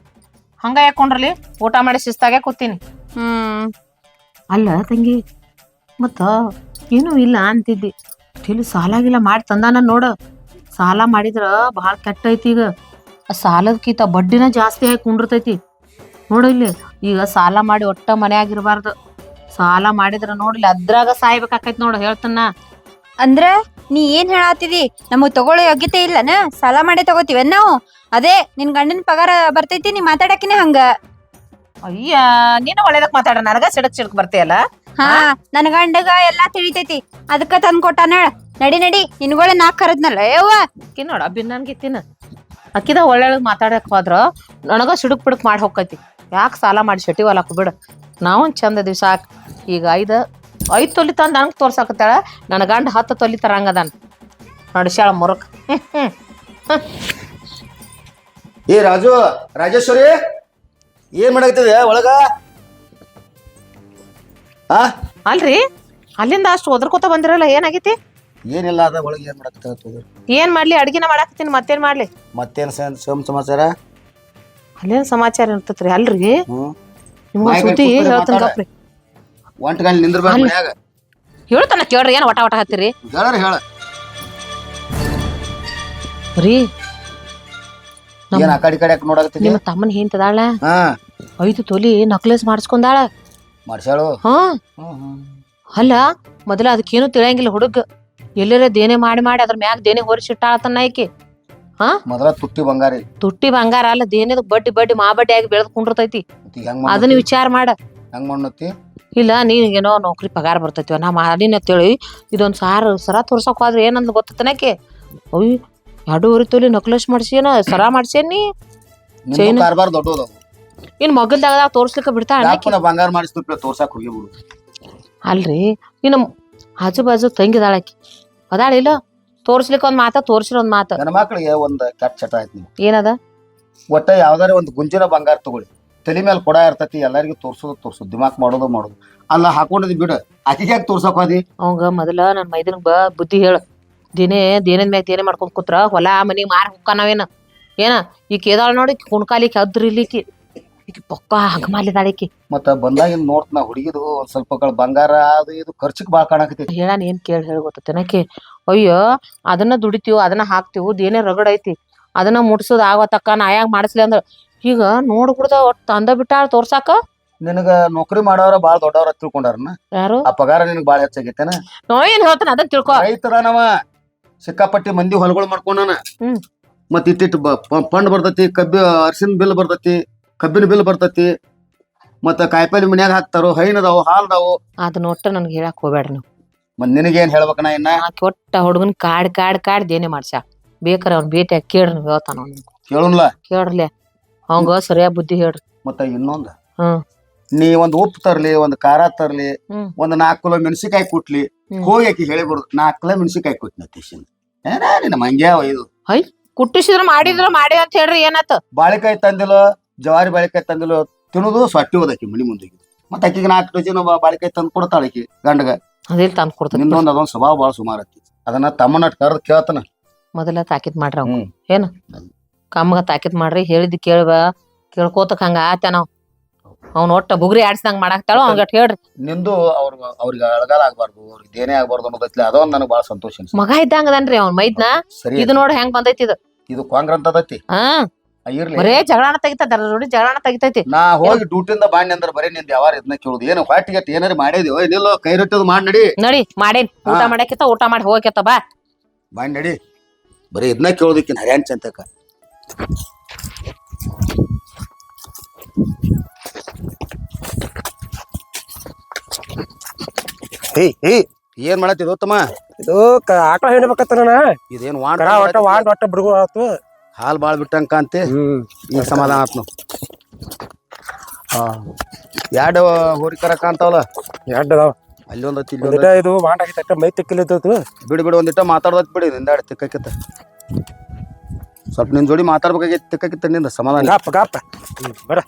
ಹಂಗ ಯಾಕೊಂಡ್ರಲಿ ಊಟ ಮಾಡಿ ಶಿಸ್ತಾಗ ಕೂತೀನಿ. ಹ್ಮ್. ಅಲ್ಲ ತಂಗಿ ಮತ್ತ ಏನೂ ಇಲ್ಲ ಅಂತಿದ್ದಿ. ತಿಳಿ ಸಾಲಾಗಿಲ್ಲ ಮಾಡಿ ತಂದಾನ ನೋಡು. ಸಾಲ ಮಾಡಿದ್ರ ಭಾಳ ಕೆಟ್ಟ ಐತಿ ಈಗ. ಆ ಸಾಲದ್ಕಿಂತ ಬಡ್ಡಿನ ಜಾಸ್ತಿ ಆಗಿ ಕುಂಡಿರ್ತೈತಿ. ನೋಡು ಇಲ್ಲಿ. ಈಗ ಸಾಲ ಮಾಡಿ ಒಟ್ಟ ಮನೆಯಾಗಿರಬಾರ್ದು. ಸಾಲ ಮಾಡಿದ್ರ ನೋಡ್ಲಿ ಅದ್ರಾಗ ಸಾಯ್ಬೇಕಾಕೈತಿ ನೋಡು ಹೇಳ್ತನ ಅಂದ್ರ ನೀ ಏನ್ ಹೇಳಾತಿದಿ? ನಮಗ್ ತಗೊಳ್ಳೋ ಯೋಗ್ಯತೆ ಇಲ್ಲನ? ಸಾಲ ಮಾಡಿ ತಗೋತೀವಿ ನಾವು? ಅದೇ ನಿನ್ ಗಂಡನ ಪಗಾರ ಬರ್ತೈತಿ ನೀ ಮಾತಾಡಕಿನ ಹಂಗ. ಅಯ್ಯ ನೀನು ಒಳ್ಳೇದಕ್ ಮಾತಾಡ ನನಗ ಸಿಡಕ್ ಸಿಡಕ್ ಬರ್ತೀಯಲ್ಲ? ಹಾ ನನ್ ಗಂಡಗ ಎಲ್ಲಾ ತಿಳಿತೈತಿ. ಅದಕ್ಕ ತಂದ್ ಕೊಟ್ಟಾನ ನಡಿ ನಡಿ ನಿನ್ಗೊಳ ನಾಕ್ ಕರದ್ನಲ್ಲ ಯವ್ವ ನೋಡ ಬಿನ್ನನ್ಗೆ ತಿನ್ನ ಅಕ್ಕಿದ ಒಳ್ಳೆ ಮಾತಾಡಕ್ ಹೋದ್ರ ನನಗ ಸಿಡುಕ್ ಬಿಡುಕ್ ಮಾಡಿ ಹೋಗ್ತೈತಿ. ಯಾಕೆ ಸಾಲ ಮಾಡಿ ಶೆಟ್ಟಿ ಹೊಲಕ್ಕೆ ಬಿಡು ನಾವೊಂದು ಚಂದ ಇದೀವಿ ಸಾಕು ಈಗ ಐದು ಐದು ತೊಲಿ ತಂದು ನನಗೆ ತೋರ್ಸಾಕತ್ತಾಳ. ನನ್ನ ಗಂಡ ಹತ್ತು ತೊಲಿ ತರಂಗದಾನ. ನಡ್ಸ್ಯಾಳ ಮುರಕ್. ಏ ರಾಜು ರಾಜೇಶ್ವರಿ ಏನ್ ಮಾಡಾಕತ್ತಿದೆ ಒಳಗ? ಆ? ಅಲ್ರಿ ಅಲ್ಲಿಂದ ಅಷ್ಟು ಒದರ್ಕೋತ ಬಂದಿರಲ್ಲ ಏನಾಗೈತಿ? ಏನಿಲ್ಲ ಅದ ಒಳಗೆ ಏನ್ ಮಾಡಾಕತ್ತ ಏನ್ ಮಾಡ್ಲಿ ಅಡ್ಗಿನ ಮಾಡಾಕತ್ತೀನಿ ಮತ್ತೇನ್ ಮಾಡ್ಲಿ? ಮತ್ತೇನ್ ಸಂ- ಸಮಾಚಾರ? ಅಲ್ಲೇನ್ ಸಮಾಚಾರ ಇರ್ತೈತ್ರಿ? ಅಲ್ರಿ? ನಿಮ್ಮ ಸುದ್ದಿ ಹೇಳ್ತಾನ ಮಾತಾಡ. ಗಪ್ರಿ. ಒಂಟ್ ಗಾಲಿ ನಿಂದ್ರಬೇಕು ಮನ್ಯಾಗ. ಹೇಳ್ತಾನ ಕೇಳ್ರಿ ಏನ್ ವಟ ವಟ ಹತ್ತಿರಿ? ಹೇಳಾರ ಹೇಳ. ರೀ ನಮ್ಮ- ಏನ್ ಆ ಕಡೆ ಈ ಕಡೆ ಯಾಕೆ ನೋಡಾಕತ್ತಿದ್ದಿ? ನಿಮ್ಮ ತಮ್ಮನ ಹಿಂತದಾಳ ಹಾ. ಐದು ತೊಲಿ ನಕ್ಲೆಸ್ ಮಾಡಿಸ್ಕೊಂಡಾಳ. ಮಾಡ್ಸ್ಯಾಳು? ಹಾ. ಅಲ್ಲ ಮೊದಲ ಅದಕ್ಕೇನು ತಿಳಿಯಂಗಿಲ್ಲ ಹುಡುಗ. ಎಲ್ಲರ ದೇನೆ ಮಾಡಿ ಮಾಡಿ ಅದ್ರ ಮ್ಯಾಗ ದೇನೆ ಹೊರಿಸಿಟ್ಟಾಳತನ್ನ ಆಕಿ ಹಾ? ಮೊದಲ ತುಟ್ಟಿ ಬಂಗಾರ ತುಟ್ಟಿ ಬಂಗಾರ ಅಲ್ಲ ದೇನದ ಬಡ್ಡಿ ಬಡ್ಡಿ ಮಾ ಬಡ್ಡಿ ಆಗಿ ಬೆಳೆದ್ ಕುಂಡಿರ್ತೈತಿ? ಮತ್ತ್ ಈಗ ಹೆಂಗ್ ಅದನ್ನ ವಿಚಾರ ಮಾಡ. ಹೆಂಗ್ ಮಾಡತಿ ಇಲ್ಲ ನೀನ್ ಏನೋ ನೌಕರಿ ಪಗಾರ ಬರ್ತೈತಿ ನಾ ಮಾಡಿನ ಅಂತೇಳಿ ಇದೊಂದ್ ಸಾರ ಸರ ತೋರ್ಸಕ್ ಹೋದ್ರೆ ಏನಂದ್ ಗೊತ್ತತನಕ್ಕೆ ಅಯ್ಯ ಎರಡೂವರೆ ತೊಲಿ ನಕ್ಲೆಸ್ ಮಾಡ್ಸೇನ ಸರ ಮಾಡ್ಸೇನಿ ನಿಮ್ದು ಚೈನ? ಕಾರ್ಬಾರ್ ದೊಡ್ಡದ ಇನ್ ಮಗಲ್ದಾಗ ತೋರ್ಸ್ಲಿಕ್ಕ ಬಿಡ್ತಾಳ ಯಾಕನ ಬಂಗಾರ ತೋರ್ಸಾಕ್ ಹೋಗಿ ಬಿಡು ಅಲ್ರಿ ಇನ್ನು ಆಜು ಬಾಜು ತಂಗಿದಾಳಕಿ ಅದಾಳ ಇಲ್ಲ? ತೋರ್ಸ್ಲಿಕ್ಕ ಒಂದ್ ಮಾತ ತೋರ್ಸಿರ ಒಂದ್ ಮಾತ. ನನ್ನ ಮಕ್ಕಳಿಗೆ ಒಂದ್ ಕೆಟ್ಟ ಚಟ ಆಯ್ತು ನೀವು ಏನದ? ಒಟ್ಟ ಯಾವ್ದಾರ ಒಂದು ಗುಂಜಿನ ಬಂಗಾರ ತಗೊಳ್ಳಿ. ತಲೆ ಮೇಲೆ ಕೊಡ ಇರ್ತತಿ ಎಲ್ಲರಿಗೂ ತೋರ್ಸೋದು ತೋರ್ಸೋದು ದಿಮಾಕ್ ಮಾಡೋದು ಮಾಡೋದು. ಅಲ್ಲ ಹಾಕೊಂಡಿದ್ ಬಿಡು. ಆಕಿಗೆ ಯಾಕೆ ತೋರ್ಸಕ್ ಹೋದಿ? ಅವಂಗ ಮೊದಲ ನನ್ ಮೈದನ್ ಬ ಬುದ್ಧಿ ಹೇಳ. ದಿನೇ ದೇನದ ಮ್ಯಾಗ ದೇನೆ ಮಾಡ್ಕೊಂಡ್ ಕೂತ್ರ ಹೊಲ ಮನಿ ಮಾರ್ ಹುಕ್ಕ ನಾವೇನ ಏನ? ಈ ಕೇದಾಳ ನೋಡಿ ಕುಣ್ಕಾಲಿ ಅದ್ರ ಇಲ್ಲಿಕಿ ಈಕಿ ಪಕ್ಕ ಹಂಗ ಮಾಲಿದಾಳಿಕಿ ಮತ್ತ ಬಂದಾಗಿಂದ ನೋಡ್ತ ನಾ ಹುಡುಗಿದು ಒಂದ್ ಸ್ವಲ್ಪ ಗಳ ಬಂಗಾರ ಅದು ಇದು ಖರ್ಚಿಗೆ ಭಾಳ ಕಾಣಕತ್ತೈತಿ. ಹೇಳಾನ ಏನ್ ಕೇಳಿ ಹೇಳಿ ಗೊತ್ತನಕಿ ಅಯ್ಯೋ ಅದನ್ನ ದುಡಿತೀವಿ ಅದನ್ನ ಹಾಕ್ತಿವು ಏನೇ ರಗಡ ಐತಿ. ಅದನ್ನ ಮುಟ್ಸೋದ್ ಆಗತಕ್ಕ ನಾ ಯಾಗ ಮಾಡಿಸ್ಲಿ ಅಂದ್ರ. ಈಗ ನೋಡ್ಬಿಡ್ದ ಒಟ್ಟು ತಂದ ಬಿಟ್ಟಾಳ ತೋರ್ಸಾಕ? ನಿನಗ ನೌಕರಿ ಮಾಡೋರ ಬಾಳ ದೊಡ್ಡವ್ರ ತಿಳ್ಕೊಂಡಾರನ? ಯಾರು? ಆ ಪಗಾರ ನಿನಗ್ ಬಾಳ ಹೆಚ್ಚಾಗೈತೇನ? ನೋ ಏನ್ ಹೇಳ್ತಾನ? ಅದನ್ನ ತಿಳ್ಕೊ. ರೈತರನವ. ಸಿಕ್ಕಾಪಟ್ಟಿ ಮಂದಿ ಹೊಲಗಳು ಮಾಡ್ಕೊಂಡಾನ. ಹ್ಮ್. ಮತ್ ಇಟ್ಟಿಟ್ಟು ಫಂಡ್ ಬರ್ತೈತಿ ಕಬ್ಬಿ ಅರ್ಸಿನ ಬಿಲ್ ಬರ್ತೈತಿ. ಕಬ್ಬಿನ ಬಿಲ್ ಬರ್ತತಿ ಮತ್ತ ಕಾಯಿಪಲ್ಲೆ ಮನ್ಯಾಗ ಹಾಕ್ತಾರೋ ಹೈನದಾವು ಹಾಲ್ದಾವು. ಅದನ್ನ ಒಟ್ಟ ನನ್ಗೆ ಹೇಳಕ್ ಹೋಗ್ಬೇಡ್ರಿ ನೀವು. ಮತ್ ನಿನಗೇನ್ ಹೇಳ್ಬೇಕನ ಇನ್ನ? ಕೊಟ್ಟ ಒಟ್ಟ ಹುಡುಗನ್ ಕಾಡ್ ಕಾಡ್ ಕಾಡ್ ದೇನೆ ಮಾಡ್ಸ ಬೇಕಾರ ಅವ್ನ ಭೇಟಿ ಕೇಳ್ರಿ ನೀವು ಹೇಳ್ತಾನ ಅವ್ನು ಕೇಳುನ್ಲ? ಕೇಳ್ರಲೆ. ಅವಂಗ ಸರಿಯಾಗಿ ಬುದ್ಧಿ ಹೇಳ್ರಿ. ಮತ್ತ ಇನ್ನೊಂದ್. ಹ್ಮ್. ನೀ ಒಂದ್ ಉಪ್ಪು ತರ್ಲಿ ಒಂದ್ ಖಾರ ತರ್ಲಿ ಹ್ಮ್. ಒಂದ್ ನಾಲ್ಕು ಕಿಲೋ ಮೆಣಸಿಕಾಯಿ ಕುಟ್ಲಿ ಹ್ಮ್. ಹೋಗಿ ಆಕಿ ಹೇಳಿಬಿಡುದು ನಾಲ್ಕು ಕಿಲೋ ಮೆಣಸಿಕಾಯಿ ಕುಟ್ನ ತಿಶಿನ್ ಏನ ನಿನ್ನ ಮಂಗ್ಯಾವ ಇದು? ಕುಟ್ಟಿಸಿದ್ರ ಮಾಡಿದ್ರ ಮಾಡಿ ಅಂತ ಹೇಳ್ರಿ ಏನಾತ? ಬಾಳೆಕಾಯಿ ತಂದಿಲ್ಲ? ಜವಾರಿ ಬಾಳೆಕಾಯಿ ತಂದಿಲ್ಲ ತಿನ್ನೋದು ಸೊಟ್ಟಿ ಹೋದಕ್ಕೆ ಮನಿ ಮುಂದೆ ಮತ್ತೆ ಆಕಿಗೆ ನಾಲ್ಕು ಡಜನ್ ಬಾಳಿಕಾಯಿ ತಂದು ಕೊಡ್ತಾಳೆ ಆಕಿ ಗಂಡಗ. ಅದೇ ತಂದ್ ಕೊಡ್ತದ ನಿಂದೊಂದ್ ಅದೊಂದು ಸ್ವಭಾವ ಬಹಳ ಸುಮಾರು ಐತಿ. ಅದನ್ನ ತಮ್ಮನ ಕರೆದು ಕೇಳ್ತಾನ. ಮೊದಲ ತಾಕಿತ್ ಮಾಡ್ರಿ ಅವ್ ಹ್ಮ್. ಏನ? ಕಮ್ಮಗ ತಾಕಿತ್ ಮಾಡ್ರಿ ಹೇಳಿದ್ ಕೇಳ್ಬ ಕೇಳ್ಕೋತಕ್ ಹಂಗ ಆತ ನಾವ್ ಅವ್ನ ಒಟ್ಟ ಬುಗ್ರಿ ಆಡ್ಸ್ದಂಗ್ ಮಾಡಾಕ್ತಾಳೋ ಅವ್ನ ಹೇಳ್ರಿ. ನಿಂದು ಅವ್ರ ಅವ್ರಿಗೆ ಅಳಗಾಲ ಆಗ್ಬಾರ್ದು ಅವ್ರಿಗೆ ಏನೇ ಆಗ್ಬಾರ್ದು ಅನ್ನೋದೈತಿ ಅದೊಂದು ನನಗೆ ಬಹಳ ಸಂತೋಷ ಅನ್ಸುತ್ತೆ. ಮಗ ಇದ್ದಂಗ ಅದನ್ರಿ ಅವ್ನ ಮೈದ್ನ. ಸರಿ ಇದು ನೋಡಿ ಹೆಂಗ್ ಬಂದೈತಿ ಇದು. ಇದು ಕ್ವಾಂಗ್ರ ಅಂತದೈತಿ ಹಾ. ಇರ್ಲಿ. ಬರೇ ಜಗಳಾನ ತೆಗಿತದ ನೋಡಿ ಜಗಳಾನ ತೆಗಿತೈತಿ. ನಾ ಹೋಗಿ ಡ್ಯೂಟಿಂದ ಬಾಂಡ್ ಅಂದ್ರೆ ಬರೀ ನಿಂದ ಯಾವ ಇದನ್ನ ಕೇಳುದು. ಏನು ಹೊಟ್ಟಿಗೆ ಏನಾರ ಮಾಡಿದ್ಯೋ ಏನಿಲ್ಲ ನಿಲ್ಲೋ ಕೈ ರಟ್ಟದು ಮಾಡಿ ನಡಿ. ನಡಿ ಮಾಡೇನ್. ಊಟ ಹಾ. ಮಾಡಾಕಿತ್ತ ಊಟ ಮಾಡಿ ಹೋಗ್ಯತ್ತ ಬಾ. ಬಾಂಡ್ ನಡಿ. ಬರೀ ಇದನ್ನ ಕೇಳೋದಕ್ಕಿನ ಹರ್ಯಾಣ ಚಂತಕ ಹೇ ಹೇ ಏನ್ ಮಾಡತ್ತಿದ್ ತಮ್ಮ ಇದು ಕ- ಆಕಳ ಹಿಡಿಬೇಕತ್ತನ ಇದೇನ್ ವಾಂಡ್ ಕರ ಒಟ್ಟ ವಾಂಡ್ ಒಟ್ಟ ಬಿಡ್ಗು ಆತು. ಹಾಲ್ ಬಾಳ್ ಬಿಟ್ಟಂಕ ಕಾಂತಿ ಹ್ಮ್. ಈಗ ಸಮಾಧಾನ ಆತ್ ನಾವು ಹಾ. ಎರಡು ಹೋರಿ ಕರ ಕಾಂತಾವಲ್ಲ ಎರಡು ಅದಾವ? ಅಲ್ಲಿ ಒಂದು ಇಲ್ಲಿ ಇದು ಆಗಿತ್ತ ಮೈ ತಿಕ್ಕಿಲಿದ್ದು ಬಿಡು ಬಿಡು ಒಂದಿಟ್ಟ ಮಾತಾಡೋದ್ ಬಿಡಿ ನಿಂದಾಡಿ ತಿಕ್ಕಕ್ಕಿತ್ತ ಸ್ವಲ್ಪ ನಿನ್ ಜೋಡಿ ಮಾತಾಡ್ಬೇಕಾಗೈತಿ ತಿಕ್ಕಕ್ಕಿತ್ತ ನಿಂದ ಸಮಾಧಾನ. ಗಾಪ ಗಾಪ ಬರ.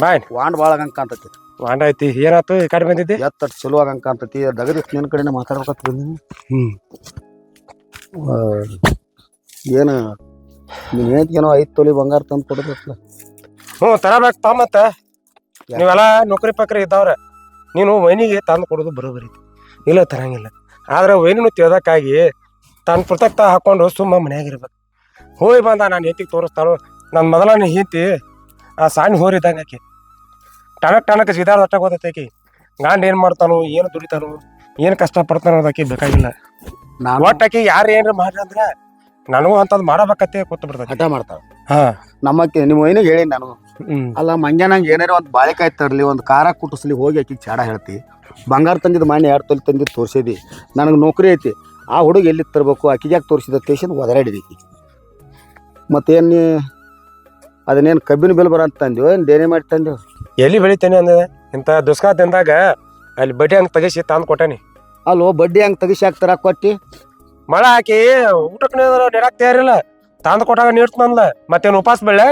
ಬಾಯ್ ವಾಂಡ್ ಭಾಳ ಆಗಂಗ್ ಕಾಂತತಿ ವಾಂಡ ಐತಿ ಏನಾಯ್ತು ಈ ಕಡೆ ಬಂದಿದ್ದೆ? ಎತ್ತಟ್ಟು ಚಲೋ ಕಾಂತತಿ ದಗದಿ ನಿನ್ ಕಡೆನೇ ಮಾತಾಡ್ಬೇಕತ್ತ ಹ್ಞೂ ಹ್ಮ್. ಏನು ಏನ ನೀನ್ ಏನೋ ಐದ್ ತೊಲಿ ಬಂಗಾರ ತಂದು ಕೊಡ್ಬೇಕಲ್ಲ ಹ್ಞೂ ತರಬೇಕು ತಾ ಮತ್ತೆ. ನೀವೆಲ್ಲ ನೌಕರಿ ಪಕ್ರಿ ಇದ್ದವ್ರೆ ನೀನು ವೈನಿಗೆ ತಂದು ಕೊಡೋದು ಬರೋಬರಿ ಇಲ್ಲ ತರಂಗಿಲ್ಲ. ಆದ್ರೆ ವೈನಿನು ತಿಳ್ದಕ್ಕಾಗಿ ತಾನು ಪ್ರತಕ್ತ ಹಾಕೊಂಡು ಸುಮ್ಮ ಮನೆಯಾಗಿರ್ಬೇಕು. ಹೋಗಿ ಬಂದ ನಾನು ಹೆತ್ತಿಗೆ ತೋರಿಸ್ತಾಳು. ನನ್ನ ಮೊದಲನೇ ಹೀತಿ ಆ ಸಾಣಿ ಹೋರಿದ್ದಂಗೆ ಆಕಿ. ಟಣಕ್ ಟಣಕ್ ಗೊತ್ತೈತಿ ಆಕಿ. ಗಂಡ ಏನು ಮಾಡ್ತಾನೋ ಏನು ದುಡಿತಾನೋ ಏನು ಕಷ್ಟ ಪಡ್ತಾನೋ ಅದಕ್ಕೆ ಬೇಕಾಗಿಲ್ಲ. ನಾನು ಒಟ್ಟು ಆಕಿ ಯಾರು ಏನ್ರ ಮಾಡ್ರಿ ಅಂದ್ರೆ ನನಗೂ ಅಂತದ್ ಮಾಡಬೇಕತ್ತೆ ಕೂತ್ ಬಿಡ್ತೈತಿ ಹಠ ಮಾಡ್ತಾವ ಹಾ. ನಮ್ಮಕ್ಕೆ ನಿಮ್ಮ ವೈನಿಗೆ ಹೇಳಿ ನಾನು. ಹ್ಮ್. ಅಲ್ಲ ಮಂಗ್ಯಾನಂಗೆ ಏನಾರ ಒಂದು ಬಾಳೆಕಾಯಿ ತರಲಿ ಒಂದು ಖಾರ ಕುಟ್ಟಿಸ್ಲಿ ಹೋಗಿ ಆಕಿಗೆ ಚಾಡ ಹೇಳ್ತಿ. ಬಂಗಾರ ತಂದಿದ್ದು ಮಾನ್ಯ ಎರಡು ತೊಲಿ ತಂದಿದ್ದು ತೋರಿಸಿದಿ. ನನಗೆ ನೌಕರಿ ಐತಿ. ಆ ಹುಡುಗ ಎಲ್ಲಿ ತರಬೇಕು? ಆಕಿಗೆ ಯಾಕೆ ತೋರಿಸಿದ? ತೇಶನ್ ಒದರಾಡಿದಿ. ಮತ್ತೇನು ಅದನ್ನೇನು ಕಬ್ಬಿನ ಬೆಲ್ ಬರ ಅಂತ ತಂದೆವು ಏನು ದೇನೆ ಮಾಡಿ ತಂದೆವು ಎಲ್ಲಿ ಬೆಳಿತೇನೆ ಅಂದ? ಇಂಥ ದುಸ್ಕಾ ತಿಂದಾಗ ಅಲ್ಲಿ ಬಡ್ಡಿ ಹಂಗೆ ತಗಿಸಿ ತಂದು ಕೊಟ್ಟೇನಿ. ಅಲ್ಲೋ ಬಡ್ಡಿ ಹಂಗೆ ತಗಿಸಿ ಹಾಕ್ತಾರ ಕೊಟ್ಟಿ? ಮಳ ಹಾಕಿ ಊಟಕ್ಕೆ ನೀರಾಕ್ ತಯಾರಿಲ್ಲ. ತಂದು ಕೊಟ್ಟಾಗ ನೀರ್ ತಂದ್ಲ. ಮತ್ತೇನು ಉಪಾಸ ಬೆಳೆ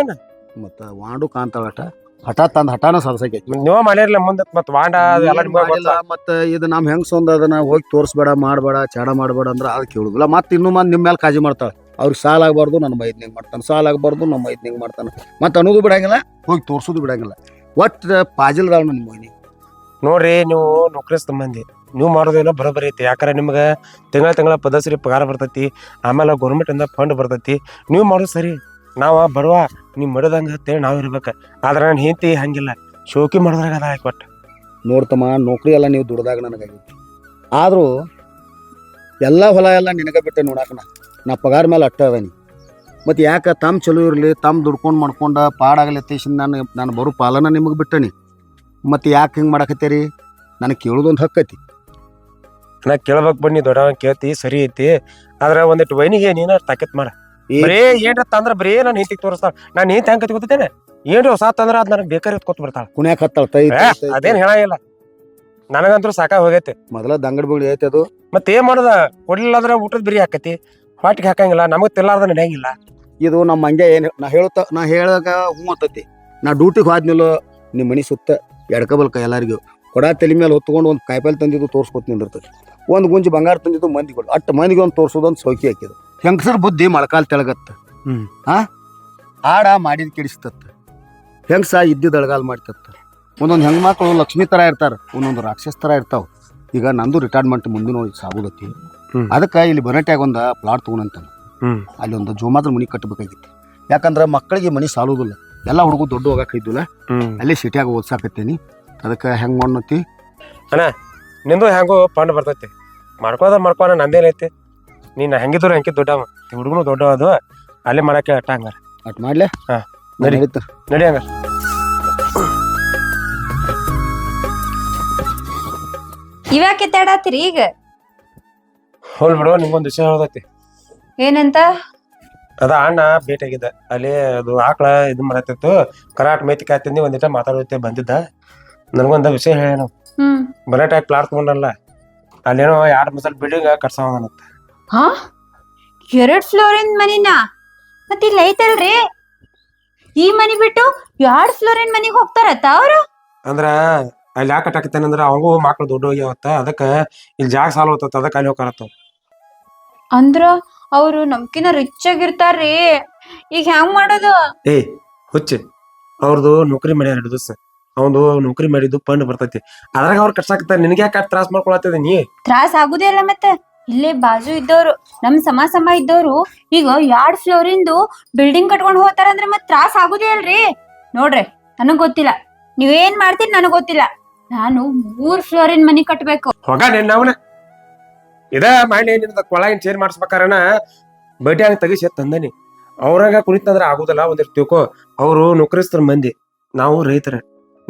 ಮತ್ತ ವಾಂಡು ಕಾಂತಾಳಟ ಹಠ ತಂದ ಹಠಾನ ಸದಸ್ಯ ನೀವ ಮಾಡಿರ್ಲಿ ಮುಂದೆ ಮತ್ ವಾಂಡ ನಿಮ್ಗೆ ಗೊತ್ತ. ಮತ್ತ ಇದು ನಮ್ ಹೆಂಗ್ ಸೊಂದ ಅದನ್ನ ಹೋಗಿ ತೋರಿಸ್ಬೇಡ ಮಾಡ್ಬೇಡ ಚಾಡ ಮಾಡ್ಬೇಡ ಅಂದ್ರೆ ಅದ್ ಕೇಳುದಿಲ್ಲ. ಮತ್ತೆ ಇನ್ನು ಮಂದಿ ನಿಮ್ ಮೇಲೆ ಕಾಜಿ ಮಾಡ್ತಾಳ. ಅವ್ರಿಗೆ ಸಾಲ ಆಗ್ಬಾರ್ದು ನನ್ನ ಮೈದ್ನಿಂಗ್ ಮಾಡ್ತಾನೆ. ಸಾಲ ಆಗ್ಬಾರ್ದು ನಮ್ಮ ಮೈದ್ನಿಂಗ್ ಮಾಡ್ತಾನೆ. ಮತ್ತೆ ಅನ್ನೋದು ಬಿಡಂಗಿಲ್ಲ ಹೋಗಿ ತೋರ್ಸೋದು ಬಿಡಂಗಿಲ್ಲ. ಒಟ್ಟು ಪಾಜಿಲ್ದಾವ ನನ್ನ ಮೈನಿ ನೋಡ್ರಿ ನೀವು ನೌಕರಿಸ್ತ ಮಂದಿ. ನೀವು ಮಾಡೋದೇನೋ ಬರೋಬ್ಬರಿ ಐತಿ. ಯಾಕಂದ್ರೆ ನಿಮ್ಗೆ ತಿಂಗಳ ತಿಂಗಳ ಪದಸರಿ ಪಗಾರ ಬರ್ತೈತಿ, ಆಮೇಲೆ ಗೌರ್ಮೆಂಟಿಂದ ಫಂಡ್ ಬರ್ತೈತಿ. ನೀವು ಮಾಡೋದು ಸರಿ. ನಾವ ಬಡವ, ನೀವು ಮಡದಂಗ ಅಂತೇಳಿ ನಾವು ಇರ್ಬೇಕು. ಆದ್ರೆ ನಾನು ಹೆಂಡತಿ ಹಂಗಿಲ್ಲ. ಶೋಕಿ ಮಾಡಿದ್ರಾಗ ಅದ ಒಟ್ಟು? ನೋಡ್ತಮ್ಮ ನೌಕರಿ ಎಲ್ಲ ನೀವು ದುಡ್ದಾಗ ನನಗಾಗೈತಿ. ಆದರೂ ಎಲ್ಲ ಹೊಲ ಎಲ್ಲ ನಿನಗೆ ಬಿಟ್ಟೆ ನೋಡಾಕ ನಾ. ನಾ ಪಗಾರ ಮೇಲೆ ಅಟ್ಟ ಅದೇನಿ. ಮತ್ತು ಯಾಕೆ ತಮ್ಮ ಚಲೋ ಇರಲಿ ತಮ್ಮ ದುಡ್ಕೊಂಡು ಮಾಡ್ಕೊಂಡ ಪಾಡಾಗಲತ್ತೇಶನ್ ನಾನು ನಾನು ಬರೋ ಪಾಲನ ನಿಮಗೆ ಬಿಟ್ಟನಿ. ಮತ್ತು ಯಾಕೆ ಹಿಂಗೆ ಮಾಡಕತ್ತೀರಿ? ನನಗೆ ಕೇಳೋದೊಂದು ಹಕ್ಕೈತಿ ನಾ ಕೇಳ್ಬೇಕು ಬನ್ನಿ ದೊಡ್ಡವನ ಕೇಳ್ತಿ ಸರಿ ಐತಿ. ಆದ್ರೆ ಒಂದಿಟ್ಟು ವೈನಿಗೆ ನೀನ ತಾಕತ್ ಮಾಡ. ಬರೇ ಏನ್ರ ತಂದ್ರ ಬರೇ ನಾನು ಹೆಂಡತಿಗೆ ತೋರಿಸ್ತಾಳ. ನಾನು ಹೆಂಡತಿ ಹೆಂಗ್ ಕತ್ಕೊತೇನೆ ಏನ್ರಿ ಹೊಸ ತಂದ್ರ ಅದ್ ನನಗೆ ಬೇಕಾರ ಎತ್ಕೊತ್ ಬರ್ತಾಳ ಕುಣ್ಯಾಕ ಹತ್ತಾಳ ತೈ ಅದೇನ್ ಹೇಳಂಗಿಲ್ಲ ನನಗಂತೂ ಸಾಕ ಹೋಗೈತಿ. ಮೊದಲ ದಂಗಡ ಬೀಳಿ ಐತೆ ಅದು. ಮತ್ತೆ ಏನ್ ಮಾಡೋದ? ಕೊಡ್ಲಿಲ್ಲ ಅಂದ್ರೆ ಊಟದ ಬಿರಿ ಹಾಕತಿ. ಹೊಟ್ಟಿಗೆ ಹಾಕಂಗಿಲ್ಲ ನಮಗ್ ತಿಲ್ಲಾರ್ದ ನಡೆಯಂಗಿಲ್ಲ ಇದು ನಮ್ಮ ಹಂಗೆ ಏನು ನಾ ಹೇಳ್ತಾ ನಾ ಹೇಳಾಗ ಹ್ಞೂ ಅಂತತಿ ನಾ ಡ್ಯೂಟಿಗೆ ಹೋದ್ಮೇಲೆ ನಿಮ್ಮ ಮನೆ ಸುತ್ತ ಎಡ್ಕಬಲ್ಕ ಎಲ್ಲರಿಗೂ. ಕೊಡ ತಲೆ ಮೇಲೆ ಹೊತ್ಕೊಂಡು ಒಂದು ಕಾಯಿಪಲ್ಲೆ ತಂದಿದ್ದು ತೋರ್ಸ್ಕೊತ ನಿಂದಿರ್ತದೆ ಒಂದು ಗುಂಜಿ ಬಂಗಾರ ತಂದಿದ್ದು ಮಂದಿಗಳು ಅಟ್ಟು ಮಂದಿಗೆ ಒಂದು ತೋರಿಸೋದೊಂದು ಸೌಕಿ ಹಾಕಿದ್ರು ಹೆಂಗಸರ ಬುದ್ಧಿ ಮೊಳಕಾಲ್ ತೆಳಗತ್ತ. ಆ? ಆಡ ಮಾಡಿದ ಕೆಡಿಸ್ತತ್ತ. ಹೆಂಗಸ ಇದ್ದಿದ್ದು ಅಳಗಾಲ್ ಮಾಡ್ತತ್ತ. ಒಂದೊಂದು ಮಕ್ಕಳು ಲಕ್ಷ್ಮಿ ಥರ ಇರ್ತಾರೆ ಒಂದೊಂದು ರಾಕ್ಷಸ ಥರ ಇರ್ತಾವೆ. ಈಗ ನಂದು ರಿಟೈರ್ಮೆಂಟ್ ಮುಂದಿನ ಸಾಗುದತ್ತಿ ಅದಕ್ಕೆ ಇಲ್ಲಿ ಬನಟ್ಯಾಗ ಒಂದು ಪ್ಲಾಟ್ ತೊಗೊಂಡಂತಾನೆ. ಅಲ್ಲಿ ಒಂದು ಜೋಮಾತ್ರ ಮನಿ ಕಟ್ಟಬೇಕಾಗಿತ್ತು ಯಾಕಂದ್ರೆ ಮಕ್ಕಳಿಗೆ ಮನಿ ಸಾಲುದಿಲ್ಲ. ಎಲ್ಲ ಹುಡುಗರು ದೊಡ್ಡ ಹೋಗಕ್ಕೆ ಇದ್ದಿಲ್ಲ ಅಲ್ಲಿ ಸಿಟಿಯಾಗ ಓದ್ಸಾಕತ್ತೀನಿ. ಅದಕ್ಕೆ ಹೆಂಗ್ ಮಾಡತಿ ನಿಂದು ಹೆಂಗೋ ಫಂಡ್ ಬರ್ತೈತಿ. ಮಾಡ್ಕೋದ ಮಾಡ್ಕೋಣ ನಂದೇನೈತಿ ನೀನ್ ಹೆಂಗಿದ್ರು ಹೆಂಗಿ ದೊಡ್ಡವ ಹುಡುಗನು ದೊಡ್ಡವ ಅದು ಅಲ್ಲೇ ಮಾಡಕ್ಕೆ ಅಟ್ಟ ಹಂಗಾರ. ಅಟ್ ಮಾಡ್ಲೆ? ಹಾ, ನಡಿ. ನಡೀತ. ನಡಿ ಹಂಗಾರ. ಇವ್ಯಾಕೆ ತಡಾತಿರಿ ಈಗ? ಹೋಲ್ ಬಿಡು ನಿಮ್ಗೊಂದು ವಿಷಯ ಹೋದೈತಿ ಏನಂತ? ಅದ ಅಣ್ಣ ಭೇಟಿಯಾಗಿದ್ದ. ಅಲ್ಲಿ ಅದು ಆಕಳ ಇದು ಮಾಡತ್ತಿತ್ತು. ಕರಾಟ್ ಮೇತಿ ಕಾಯ್ತಿದ್ನಿ ಒಂದಿಟ ಮಾತಾಡುತ್ತೆ ಬಂದಿದ್ದ. ನನಗೊಂದು ವಿಷಯ ಹೇಳೇನು ಹ್ಮ್. ಬರಟಾಗಿ ಪ್ಲಾಟ್ ತಗೊಂಡಲ್ಲ ಅಲ್ಲೇನೋ ಎರಡು ಮಸಲ್ ಬಿಲ್ಡಿಂಗ್ ಕಟ್ಸವಂತ ಹಾ? ಎರಡ್ ಫ್ಲೋರಿನ್ ಮನಿನ? ಮತ್ತೆ ಇಲ್ಲಿ ಐತಲ್ರಿ? ಈ ಮನಿ ಬಿಟ್ಟು ಎರಡ್ ಫ್ಲೋರಿನ್ ಮನಿಗೆ ಹೋಗ್ತಾರತ್ತ ಅವ್ರು? ಅಂದ್ರ ಅಲ್ಲಿ ಯಾಕೆ ಕಟ್ಟಾಕತ್ತೇನಂದ್ರ ಅವಂಗೂ ಮಕ್ಳು ದೊಡ್ಡ ಹೋಗ್ಯಾವತ್ತ ಅದಕ್ಕೆ ಇಲ್ಲಿ ಜಾಗ ಸಾಲ ಹೋಗ್ತತ್ತ ಅದಕ್ಕೆ ಅಲ್ಲಿ ಹೋಗ್ತಾರತ್ತ ಅಂದ್ರ ಅವ್ರು ನಮ್ಕಿನ ರಿಚ್ ಆಗಿರ್ತಾರ್ರಿ. ಈಗ ಹೆಂಗ್ ಮಾಡೋದು? ಏ ಹುಚ್ಚಿ ಅವ್ರದ್ದು ನೌಕರಿ ಮಾಡ್ಯಾರ ಎರಡು ದಿವಸ. ಅವಂದು ನೌಕರಿ ಮಾಡಿದ್ದು ಫಂಡ್ ಬರ್ತೈತಿ. ಅದ್ರಾಗ ಅವ್ರು ಕಟ್ಸಾಕತ್ತಾರ. ನಿನಗೆ ಯಾಕೆ ತ್ರಾಸ ಮಾಡ್ಕೊಳತ್ತದ ನೀ? ತ್ರಾಸ್ ಆಗುದೇ ಅಲ್ಲ ಮತ್ತೆ. ಇಲ್ಲೇ ಬಾಜು ಇದ್ದವ್ರು ನಮ್ ಸಮ ಸಮ ಇದ್ದವ್ರು ಈಗ ಎರಡ್ ಫ್ಲೋರಿಂದು ಬಿಲ್ಡಿಂಗ್ ಕಟ್ಕೊಂಡ್ ಹೋಗ್ತಾರ ಅಂದ್ರೆ ಮತ್ ತ್ರಾಸ್ ಆಗುದೇ ಅಲ್ರಿ ನೋಡ್ರಿ ನನಗ್ ಗೊತ್ತಿಲ್ಲ. ನೀವೇನ್ ಮಾಡ್ತೀರಿ ನನಗ್ ಗೊತ್ತಿಲ್ಲ. ನಾನು ಮೂರ್ ಫ್ಲೋರಿನ್ ಮನಿ ಕಟ್ಬೇಕು. ಹೊಗ ನಿನ್ನ ಅವನ ಇದ ಮಾಡಿ ನಿಮ್ದ ಕೊಳ ಏನ್ ಚೇಂಜ್ ಮಾಡಿಸ್ಬೇಕಾರನ? ಬಡ್ಡಿ ಹಂಗ ತೆಗಿಸಿ ತಂದನಿ. ಅವ್ರಾಗ ಕುಣಿತಂದ್ರ ಆಗುದಲ್ಲ ಒಂದಿಷ್ಟು ತಿಳ್ಕೊ. ಅವರು ನೌಕರಿಸ್ತಾರ ಮಂದಿ. ನಾವು ರೈತರ.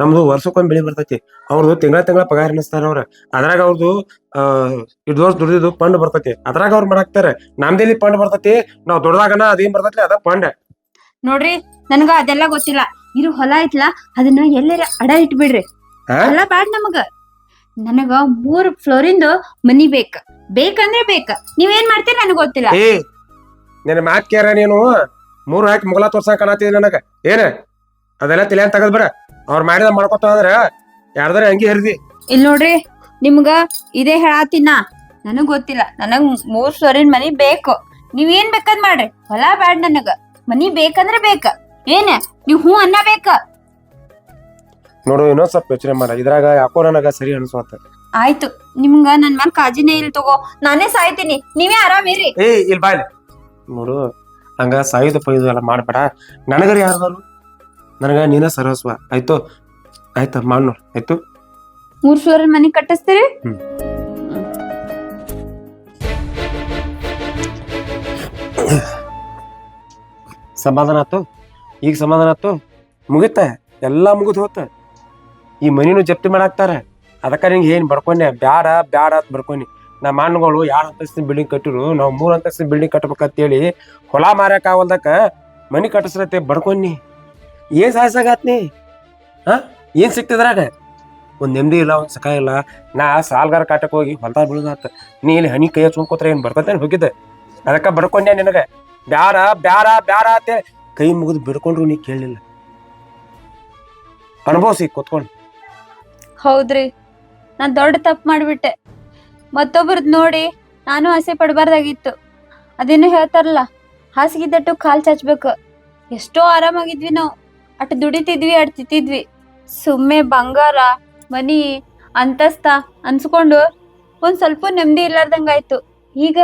ನಮ್ದು ವರ್ಷಕ್ಕೊಂದ್ ಬೆಳಿ ಬರ್ತೈತಿ. ಅವ್ರದ್ದು ತಿಂಗಳ ತಿಂಗಳ ಪಗಾರ ಎಣಿಸ್ತಾರ ಅವ್ರ. ಅದ್ರಾಗ ಅವ್ರದ್ದು ಅಹ್ ಇಡ್ ವರ್ಷ ದುಡಿದು ಪಂಡ್ ಬರ್ತೈತಿ. ಅದ್ರಾಗ ಅವ್ರು ಮಾಡಾಕ್ತಾರ. ನಮ್ದೇಲಿ ಫಂಡ್ ಬರ್ತೈತಿ? ನಾವ್ ದೊಡ್ಡದಾಗನ ಅದೇನ್ ಬರ್ತೈತಿ ಅದ ಫಂಡ್ ನೋಡ್ರಿ ನನ್ಗ ಅದೆಲ್ಲ ಗೊತ್ತಿಲ್ಲ. ಇರು ಹೊಲ ಐತ್ಲಾ ಅದನ್ನ ಎಲ್ಲರ ಅಡ ಇಟ್ಬಿಡ್ರಿ. ಬಿಡ್ರಿ ಬ್ಯಾಡ್ ನಮಗ. ನನಗ ಮೂರ್ ಫ್ಲೋರಿಂದು ಮನಿ ಬೇಕ. ಬೇಕಂದ್ರೆ ಬೇಕ. ನೀವೇನ್ ಮಾಡ್ತೀರ ನನಗ್ ಗೊತ್ತಿಲ್ಲ. ಏ ನಿನ್ನ ಮಾತ್ ಕೇರ ನೀನು? ಮೂರು ಹಾಕಿ ಮುಗಲ ತೋರ್ಸಾಕ ಕಾಣತ್ತೀವಿ ನನಗ. ಏನ? ಅದೆಲ್ಲ ತಲೆ ತೆಗದ್ ಬರ ಅವ್ರ ಮಾಡಿದ ಮಾಡ್ಕೊತ ಅಂದ್ರ ಯಾರ್ದಾರ ಹಂಗೆ ಹರಿದಿ. ಇಲ್ ನೋಡ್ರಿ ನಿಮ್ಗ ಇದೇ ಹೇಳಾತಿನ ನನಗ್ ಗೊತ್ತಿಲ್ಲ. ನನಗ್ ಮೂರ್ ಫ್ಲೋರಿನ್ ಮನಿ ಬೇಕು. ನೀವ್ ಏನ್ ಬೇಕಂದ್ ಮಾಡ್ರಿ. ಹೊಲ ಬ್ಯಾಡ್ ನನಗ. ಮನಿ ಬೇಕಂದ್ರ ಬೇಕ. ಏನ? ನೀವ್ ಹೂ ಅನ್ನ ಬೇಕ? ನೋಡು ಇನ್ನೊಂದ್ ಸ್ವಲ್ಪ ಯೋಚನೆ ಮಾಡ. ಇದ್ರಾಗ ಯಾಕೋ ನನಗ ಸರಿ ಅನ್ಸೋತ ಆಯ್ತು. ನಿಮ್ಗ ನನ್ ಮನ್ ಕಾಜಿನೇ ಇಲ್ ತಗೋ. ನಾನೇ ಸಾಯ್ತೀನಿ. ನೀವೇ ಆರಾಮಿರಿ ಏ ಇಲ್ ಬಾಯ್. ನೋಡು ಹಂಗ ಸಾಯುಧ ಪೈದು ಎಲ್ಲ ಮಾಡ್ಬೇಡ. ನನಗರ ಯಾರ್ದಾರು ನನಗ ನೀನ ಸರ್ವಸ್ವ ಆಯ್ತು? ಆಯ್ತ ಮಾಡ್ ನೋಡ್. ಆಯ್ತು? ಮೂರ್ ಫ್ಲೋರ್ ಮನೆ ಕಟ್ಟಿಸ್ತೀರಿ? ಹ್ಮ್. ಸಮಾಧಾನ ಆತು? ಈಗ ಸಮಾಧಾನ ಆತು? ಮುಗಿತ? ಎಲ್ಲಾ ಮುಗಿದ್ ಹೋತ? ಈ ಮನಿನೂ ಜಪ್ತಿ ಮಾಡಾಕ್ತಾರ. ಅದಕ್ಕ ನಿಂಗೆ ಏನ್ ಬಡ್ಕೊಂಡೆ? ಬ್ಯಾಡ ಬ್ಯಾಡ ಅಂತ ಬಡ್ಕೊನಿ ನಮ್ಮ ಅಣ್ಣಗಳು ಯಾರ ಅಂತಸ್ತಿನ ಬಿಲ್ಡಿಂಗ್ ಕಟ್ಟಿರು ನಾವು ಮೂರು ಅಂತಸ್ತಿನ ಬಿಲ್ಡಿಂಗ್ ಕಟ್ಬೇಕಂತೇಳಿ ಹೊಲ ಮಾರಕ್ ಆಗಲ್ದಕ್ಕ ಮನಿ ಕಟ್ಟಿಸ್ರತೆ ಬಡ್ಕೊನಿ ಏನ್ ಸಾಹಸಾಗತ್ನಿ ಹಾ? ಏನ್ ಸಿಕ್ತದ್ರಾಗ? ಒಂದ್ ನೆಮ್ಮದಿ ಇಲ್ಲ, ಒಂದ್ ಸಖ ಇಲ್ಲ. ನಾ ಸಾಲ್ಗಾರ ಕಾಟಕ್ ಹೋಗಿ ಹೊಲ್ದಾಗ ಬೀಳುದಾತ. ನೀ ಇಲ್ಲಿ ಹನಿ ಕೈಯ ಹಚ್ಕೊಂಡ್ ಏನು ಏನ್ ಹೋಗಿದ್ದೆ? ಅದಕ್ಕ ಬಡ್ಕೊಂಡೆ ನಿನಗ. ಬ್ಯಾರ ಬ್ಯಾರ ಬ್ಯಾರ ಅಂತ ಕೈ ಮುಗಿದು ಬಿಡ್ಕೊಂಡ್ರು ನೀ ಕೇಳಲಿಲ್ಲ ಅನುಭವಿಸಿ, ಕೂತ್ಕೊಂಡು. ಹೌದ್ರಿ. ನಾನ್ ದೊಡ್ಡ ತಪ್ಪು ಮಾಡ್ಬಿಟ್ಟೆ. ಮತ್ತೊಬ್ರದ್ ನೋಡಿ ನಾನು ಆಸೆ ಪಡಬಾರ್ದಾಗಿತ್ತು. ಅದೇನು ಹೇಳ್ತಾರಲ್ಲ ಹಾಸಿಗಿದ್ದಟ್ಟು ಕಾಲ್ ಚಾಚ್ಬೇಕು. ಎಷ್ಟೋ ಆರಾಮಾಗಿದ್ವಿ ನಾವು. ಅಟ್ ದುಡಿತಿದ್ವಿ, ಅಟ್ ತಿತ್ತಿದ್ವಿ ಸುಮ್ಮನೆ ಬಂಗಾರ, ಮನಿ, ಅಂತಸ್ತ ಅನ್ಸ್ಕೊಂಡು ಒಂದ್ ಸ್ವಲ್ಪ ನೆಮ್ಮದಿ ಇರ್ಲಾರ್ದಂಗಾಯ್ತು ಈಗ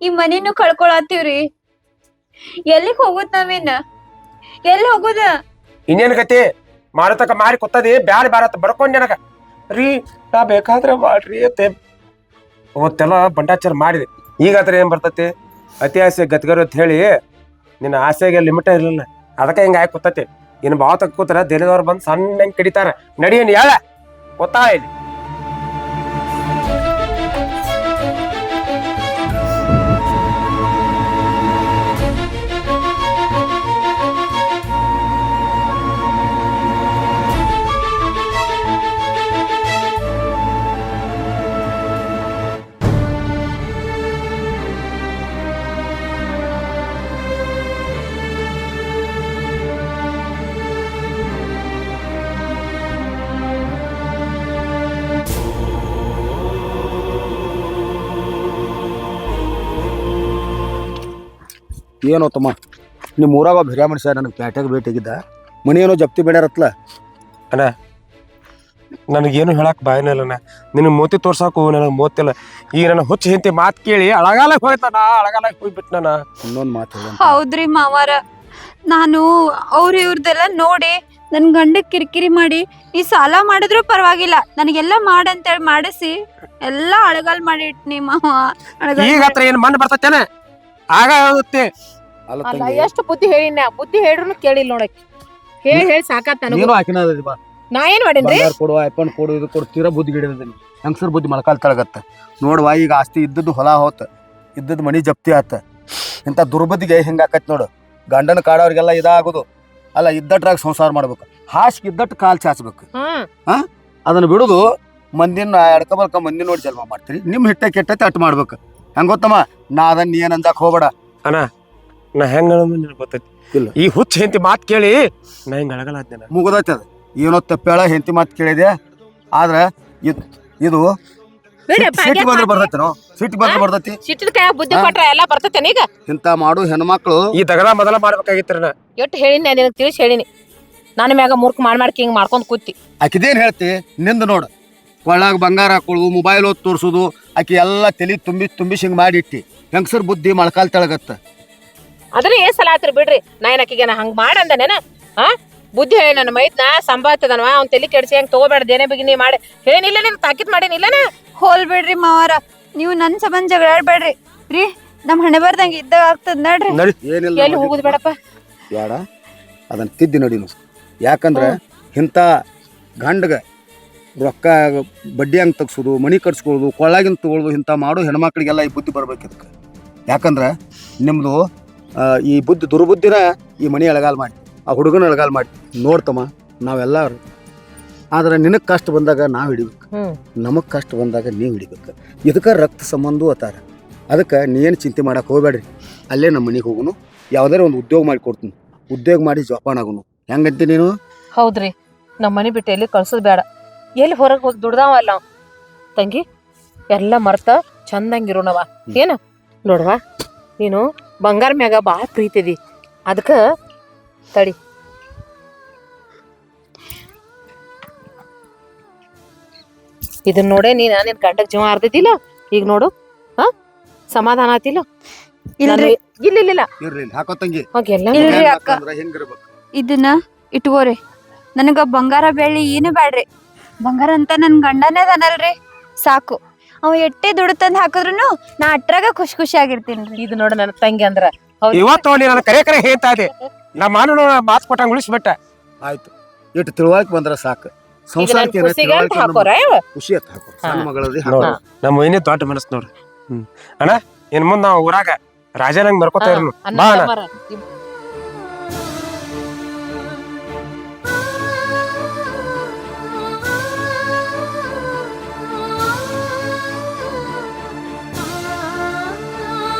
ಈ ಮನಿನೂ ಕಳ್ಕೊಳತ್ತೀವ್ರಿ. ಎಲ್ಲಿಗ್ ಹೋಗುದ್ ನಾವೇನ? ಎಲ್ಲಿ ಹೋಗುದ? ಇನ್ನೇನ್ ಗತಿ? ಮಾರತಕ ಮಾರಿ ಕೊತ್ತದಿ ಬ್ಯಾಡ ಅಂತ ಬಡ್ಕೊಂಡ್ ನನಗ. ರೀ, ನಾ ಬೇಕಾದ್ರೆ ಮಾಡ್ರಿ ಅತ್ತೆ ಅವತ್ತೆಲ್ಲ ಬಂಡಾಚಾರ ಮಾಡಿದೆ. ಈಗ ಆದ್ರೆ ಏನ್ ಬರ್ತತಿ? ಅತಿ ಆಸೆ ಗತ್ಗರು ಅಂತ ಹೇಳಿ ನಿನ್ನ ಆಸೆಗೆ ಲಿಮಿಟ್ ಇರಲಿಲ್ಲ. ಅದಕ್ಕೆ ಹಿಂಗ ಆಗಿ ಇನ್ನು ಬಾವ ತಕ್ಕ ಕೂತ್ರ ದೇಲಿದವ್ರು ಬಂದು ಸಣ್ಣ ಕಡಿತಾರ. ನಡಿಯನ್ ಹೇಳ? ಗೊತ್ತಾ ಏನೋ ತಮ್ಮ ನಿಮ್ಮ ಊರಾಗ ಒಬ್ಬ ಹಿರಿಯ ಮನುಷ್ಯ ನನಗೆ ಪ್ಯಾಟ್ಯಾಗ ಭೇಟಿಯಾಗಿದ್ದ. ಮನೆ ಏನೋ ಜಪ್ತಿ ಬೇಡ್ಯಾರತ್ಲ? ನನಗೇನು ಹೇಳಕ್ ಬಾಯನೇ ಇಲ್ಲ ನಿನ್ನ ಮೋತಿ ತೋರ್ಸಾಕು ನನಗೆ ಮೋತಿಲ್ಲ ಈಗ ನನ್ನ ಹುಚ್ಚ ಹಿಂತಿ ಮಾತು ಕೇಳಿ ಅಳಗಾಲಕ್ಕೆ ಹೋಯ್ತಾನ ಅಳಗಾಲಕ್ಕೆ ಹೋಗ್ಬಿಟ್ಟ ನಾನು ಇನ್ನೊಂದು ಮಾತು ಹೇಳ ಹೌದ್ರಿ ಮಾವಾರ ನಾನು ಅವ್ರ ಇವ್ರದೆಲ್ಲ ನೋಡಿ ನನ್ನ ಗಂಡ ಕಿರಿಕಿರಿ ಮಾಡಿ ಈ ಸಾಲ ಮಾಡಿದ್ರು ಪರವಾಗಿಲ್ಲ. ನನಗೆಲ್ಲ ಮಾಡಂತೇಳಿ ಮಾಡಿಸಿ ಎಲ್ಲ ಅಳಗಾಲ್ ಮಾಡಿ ಇಟ್ನಿ ಮಾವ ಅಳಗಾಲ್ ಈಗ ಹತ್ರ ಏನು ಮಣ್ಣು ಬರ್ತತೇನೆ? ಆಗ ಆಗುತ್ತೆ ಅಲ್ಲ ಎಷ್ಟು ಬುದ್ಧಿ ಹೇಳಿನ ಬುದ್ಧಿ ಹೇಳ್ರು ಕೇಳಿಲ್ಲ ನೋಡಕ್ ಹೇಳಿ ಹೇಳಿ ಸಾಕಾತ್ ನನಗೂ. ನೀನು ಹಾಕಿನ ಬಾ. ನಾ ಏನ್ ಮಾಡೇನ್ರಿ? ಬಂಗಾರ ಕೊಡು ಐಪನ್ ಕೊಡು ಇದು ಕೊಡು ತೀರಾ ಬುದ್ಧಿ ಗಿಡದಿನಿ ಹೆಂಗ್ಸರ್ ಬುದ್ಧಿ ಮೊಳಕಾಲ್ ತಳಗತ್ತ. ನೋಡ್ವಾ ಈಗ ಆಸ್ತಿ ಇದ್ದದ್ದು ಹೊಲ ಹೋತ ಇದ್ದದ್ದು ಮನಿ ಜಪ್ತಿ ಆತ. ಇಂಥ ದುರ್ಬುದ್ಧಿಗೆ ಹೆಂಗಾಕತ್ತೆ ಆಕತ್ ನೋಡು. ಗಂಡನ ಕಾಡೋರಿಗೆಲ್ಲ ಇದಾಗೋದು. ಅಲ್ಲ ಇದ್ದಟ್ರಾಗ ಸಂಸಾರ ಮಾಡ್ಬೇಕು. ಹಾಸಿಗೆ ಇದ್ದಟ್ಟು ಕಾಲ್ ಚಾಚ್ಬೇಕು. ಹ್ಮ್ ಅದನ್ನ ಬಿಡುದು ಮಂದಿನ ಎಡ್ಕಬಲ್ಕ ಮಂದಿ ನೋಡಿ ಜಲ್ಮ ಮಾಡ್ತೀರಿ. ನಿಮ್ಮ ಹಿಟ್ಟ ಕೆಟ್ಟತ್ತೆ ಅಟ್ ಮಾಡ್ಬೇಕು. ಹೆಂಗ್ ಗೊತ್ತಮ್ಮ? ನಾ ಅದನ್ನ ನೀ ಏನ್ ಅಂಜಾಕ್ ಹೋಗ್ಬೇಡ ನಾ ಹೆಂಗ ನಿನಗೆ ಗೊತ್ತೈತಿ? ಇಲ್ಲ. ಈ ಹುಚ್ಚ ಹೆಂತಿ ಮಾತು ಕೇಳಿ ನಾ ಹಿಂಗೆ ಅಳಗಲಾದ್ನೆ ಮುಗಿದೈತೆ ಅದು ಏನೋ ತಪ್ಪೇಳ ಹೆಂಡತಿ ಮಾತು ಕೇಳಿದೆ. ಆದ್ರೆ ಇದು ಇದು ಬಿಡಪ್ಪ, ಸಿಟಿ ಬಂದ್ರೆ ಹಂಗ್ಯಾಕ್ ಬರ್ತೈತೆ ಸಿಟಿ ಬಂದ್ರೆ ಬರ್ತೈತಿ. ಸಿಟ್ಟಿದ ಕೈ ಬುದ್ಧಿ? ಕೊಟ್ರ ಎಲ್ಲಾ ಬರ್ತೈತೇನ ಈಗ? ಇಂಥ ಮಾಡು ಹೆಣ್ಮಕ್ಳು. ಈ ದಗದ ಮೊದಲ ಮಾಡ್ಬೇಕಾಗಿತ್ತು ನಾ. ಎಟ್ಟು ಹೇಳಿನಿ ನಿನಗೆ ತಿಳಿಸಿ ಹೇಳಿನಿ. ನಾನು ಮ್ಯಾಗ ಮೂರ್ಖ ಮಾಡ್ ಮಾಡ್ಕಿ ಹಿಂಗ್ ಮಾಡ್ಕೊಂಡ್ ಕೂತಿ. ಆಕಿದೇನು ಹೇಳ್ತಿ? ನಿಂದ ನೋಡು. ಕೊಳ್ಳಾಗ ಬಂಗಾರ ಹಾಕೊಳ್ಳೋದು ಮೊಬೈಲ್ ಓದ್ ತೋರಿಸೋದು ಆಕಿ ಎಲ್ಲ ತಲೆ ತುಂಬಿ ತುಂಬಿಸಿ ಹಿಂಗೆ ಮಾಡಿಟ್ಟಿ ಹೆಂಗಸರ್ ಬುದ್ಧಿ ಮೊಳಕಾಲ್ ತಳಗತ್ತ. ಅದನ್ನ ಏ ಸಲ ಆತ್ರಿ ಬಿಡ್ರಿ. ನಾ ಏನ್ ಆಕಿಗೆ ನಾ ಹಂಗೆ ಮಾಡಂದನೇನ ಹಾ ಬುದ್ಧಿ ಹೇಳಿ ನನ್ನ ಮೈತ್ನ ಸಂಬಾತದನವ ಅವ್ನ ತಲೆ ಕೆಡ್ಸಿ ಹೆಂಗ್ ತಗೋಬೇಡ ಏನೇ ಬಿಗಿ ನೀ ಮಾಡಿ. ಹೇಳಿನಿಲ್ಲ ನೀನು ತಾಕಿತ್ ಮಾಡೇನಿಲ್ಲನ ಹೋಲ್ ಬಿಡ್ರಿ ಮಾವಾರ. ನೀವು ನನ್ನ ಸಂಬಂಧ ಜಗಳಾಡ್ಬೇಡ್ರಿ. ರೀ ನಮ್ಮ ಹಣೆ ಬರ್ದಂಗ ಇದ್ದಾಗ ಆಗ್ತದ ನೋಡ್ರಿ. ನಡಿ. ಏನಿಲ್ಲ ಎಲ್ಲಿ ನೋಡಿ. ಹೋಗುದು ಬೇಡಪ್ಪ? ಬೇಡ. ಅದನ್ನ ತಿದ್ದಿ ನಡಿನು ಯಾಕಂದ್ರೆ ಇಂಥ ಗಂಡಗ ರೊಕ್ಕ ಬಡ್ಡಿ ಹಂಗೆ ತಗ್ಸೋದು ಮನಿ ಕಟ್ಸ್ಕೊಳ್ಳೋದು ಕೊಳ್ಳಾಗಿನ ತಗೊಳ್ಳೋದು ಇಂಥ ಮಾಡೋ ಹೆಣ್ಮಕ್ಳಿಗೆಲ್ಲ ಈ ಬುದ್ಧಿ ಬರ್ಬೇಕು ಇದಕ್ಕೆ ಯಾಕಂದ್ರೆ ನಿಮ್ಮದು ಈ ಬುದ್ಧಿ ದುರ್ಬುದ್ಧಿನ ಈ ಮನೆ ಅಳಗಾಲ್ ಮಾಡಿ ಆ ಹುಡುಗನ ಅಳಗಾಲ್ ಮಾಡಿ ನೋಡ್ತಮ್ಮ ನಾವೆಲ್ಲ ಆದ್ರೆ ನಿನಗೆ ಕಷ್ಟ ಬಂದಾಗ ನಾವು ಹಿಡಿಬೇಕು. ನಮಗೆ ಕಷ್ಟ ಬಂದಾಗ ನೀವು ಹಿಡಿಬೇಕು. ಇದಕ್ಕೆ ರಕ್ತ ಸಂಬಂಧ ಅತ್ತಾರ ಅದಕ್ಕೆ ನೀನು ಚಿಂತೆ ಮಾಡಕ್ಕೆ ಹೋಗ್ಬೇಡ್ರಿ. ಅಲ್ಲೇ ನಮ್ಮ ಮನೆಗೆ ಹೋಗುನು. ಯಾವ್ದಾರ ಒಂದು ಉದ್ಯೋಗ ಮಾಡಿ ಕೊಡ್ತೀನಿ. ಉದ್ಯೋಗ ಮಾಡಿ ಜೋಪಾನ ಆಗುನು. ಹೆಂಗಂತಿ ನೀನು? ಹೌದ್ರಿ. ನಮ್ಮ ಮನೆ ಬಿಟ್ಟು ಎಲ್ಲಿ ಕಳ್ಸೋದು ಬೇಡ. ಎಲ್ಲಿ ಹೊರಗೆ ಹೋಗಿ ದುಡ್ದಾವಲ್ಲ. ತಂಗಿ ಎಲ್ಲ ಮರ್ತ ಚಂದಂಗಿರೋಣವ ಏನ? ನೋಡ್ವಾ ನೀನು ಬಂಗಾರ ಮ್ಯಾಗ ಭಾಳ ಇದೆ ಅದಕ್ಕೆ ತಡಿ. ಇದನ್ನ ನೋಡೇ ನೀನ ನಿನ್ ಗಂಡಗ್ ಜೀವ ಅರ್ದಿದ್ದಿಲ್ಲ ಈಗ ನೋಡು. ಹ? ಸಮಾಧಾನ ಆತಿಲ್ಲ? ಇಲ್ರಿ. ಇಲ್ಲ ಇಲ್ಲ ಇದನ್ನ ಇಟ್ಕೋರಿ. ನನಗ ಬಂಗಾರ ಬೆಳ್ಳಿ ಏನು ಬ್ಯಾಡ್ರಿ. ಬಂಗಾರ ಅಂತ ನನ್ ಗಂಡನೇ ಅದನಲ್ರಿ. ಸಾಕು. ಅವ ಎಟ್ಟೆ ದುಡ್ಡು ತಂದ್ ಹಾಕಿದ್ರು ನಾ ಅಟ್ರಾಗ ಖುಷಿ ಖುಷಿ ಆಗಿರ್ತೀನಿ ಇದು ನೋಡ ನನ್ನ ತಂಗಿ ಅಂದ್ರ. ಹೌದು. ಇವತ್ತು ನೀ ನನ್ನ ಕರೆ ಕರೆ ಹೇಳ್ತಾ ಇದೆ. ನಮ್ಮ ಮಾನು ಮಾತು ಕೊಟ್ಟಂಗೆ ಉಳಿಸ್ಬಿಟ್ಟ. ಆಯ್ತು. ಇಟ್ಟು ತಿಳುವಳಿಕೆ ಬಂದ್ರ ಸಾಕು. ಸಂಸಾರಕ್ಕೆ ನನ್ ಖುಷಿಗೆ ಅಂತ ಹಾಕೋರ ಇವ? ಖುಷಿ ಅಂತ ಹಾಕೋ ಸಣ್ಣ ಹಾ. ಮಗಳದಿ ನೋಡು ಹಾಕೋ ನಮ್ಮ ಮೈನೇ ದೊಡ್ಡ ಮನಸ್ಸು ನೋಡ್ರಿ ಹ್ಮ್. ಅಣ್ಣ ಇನ್ ಮುಂದ್ ನಾವು ಊರಾಗ ರಾಜನಂಗ್ ಮರ್ಕೋತಾ ಇರೋನು. ಅಣ್ಣ ಬಾ ಅಣ್ಣ. ತಮ್ಮರ,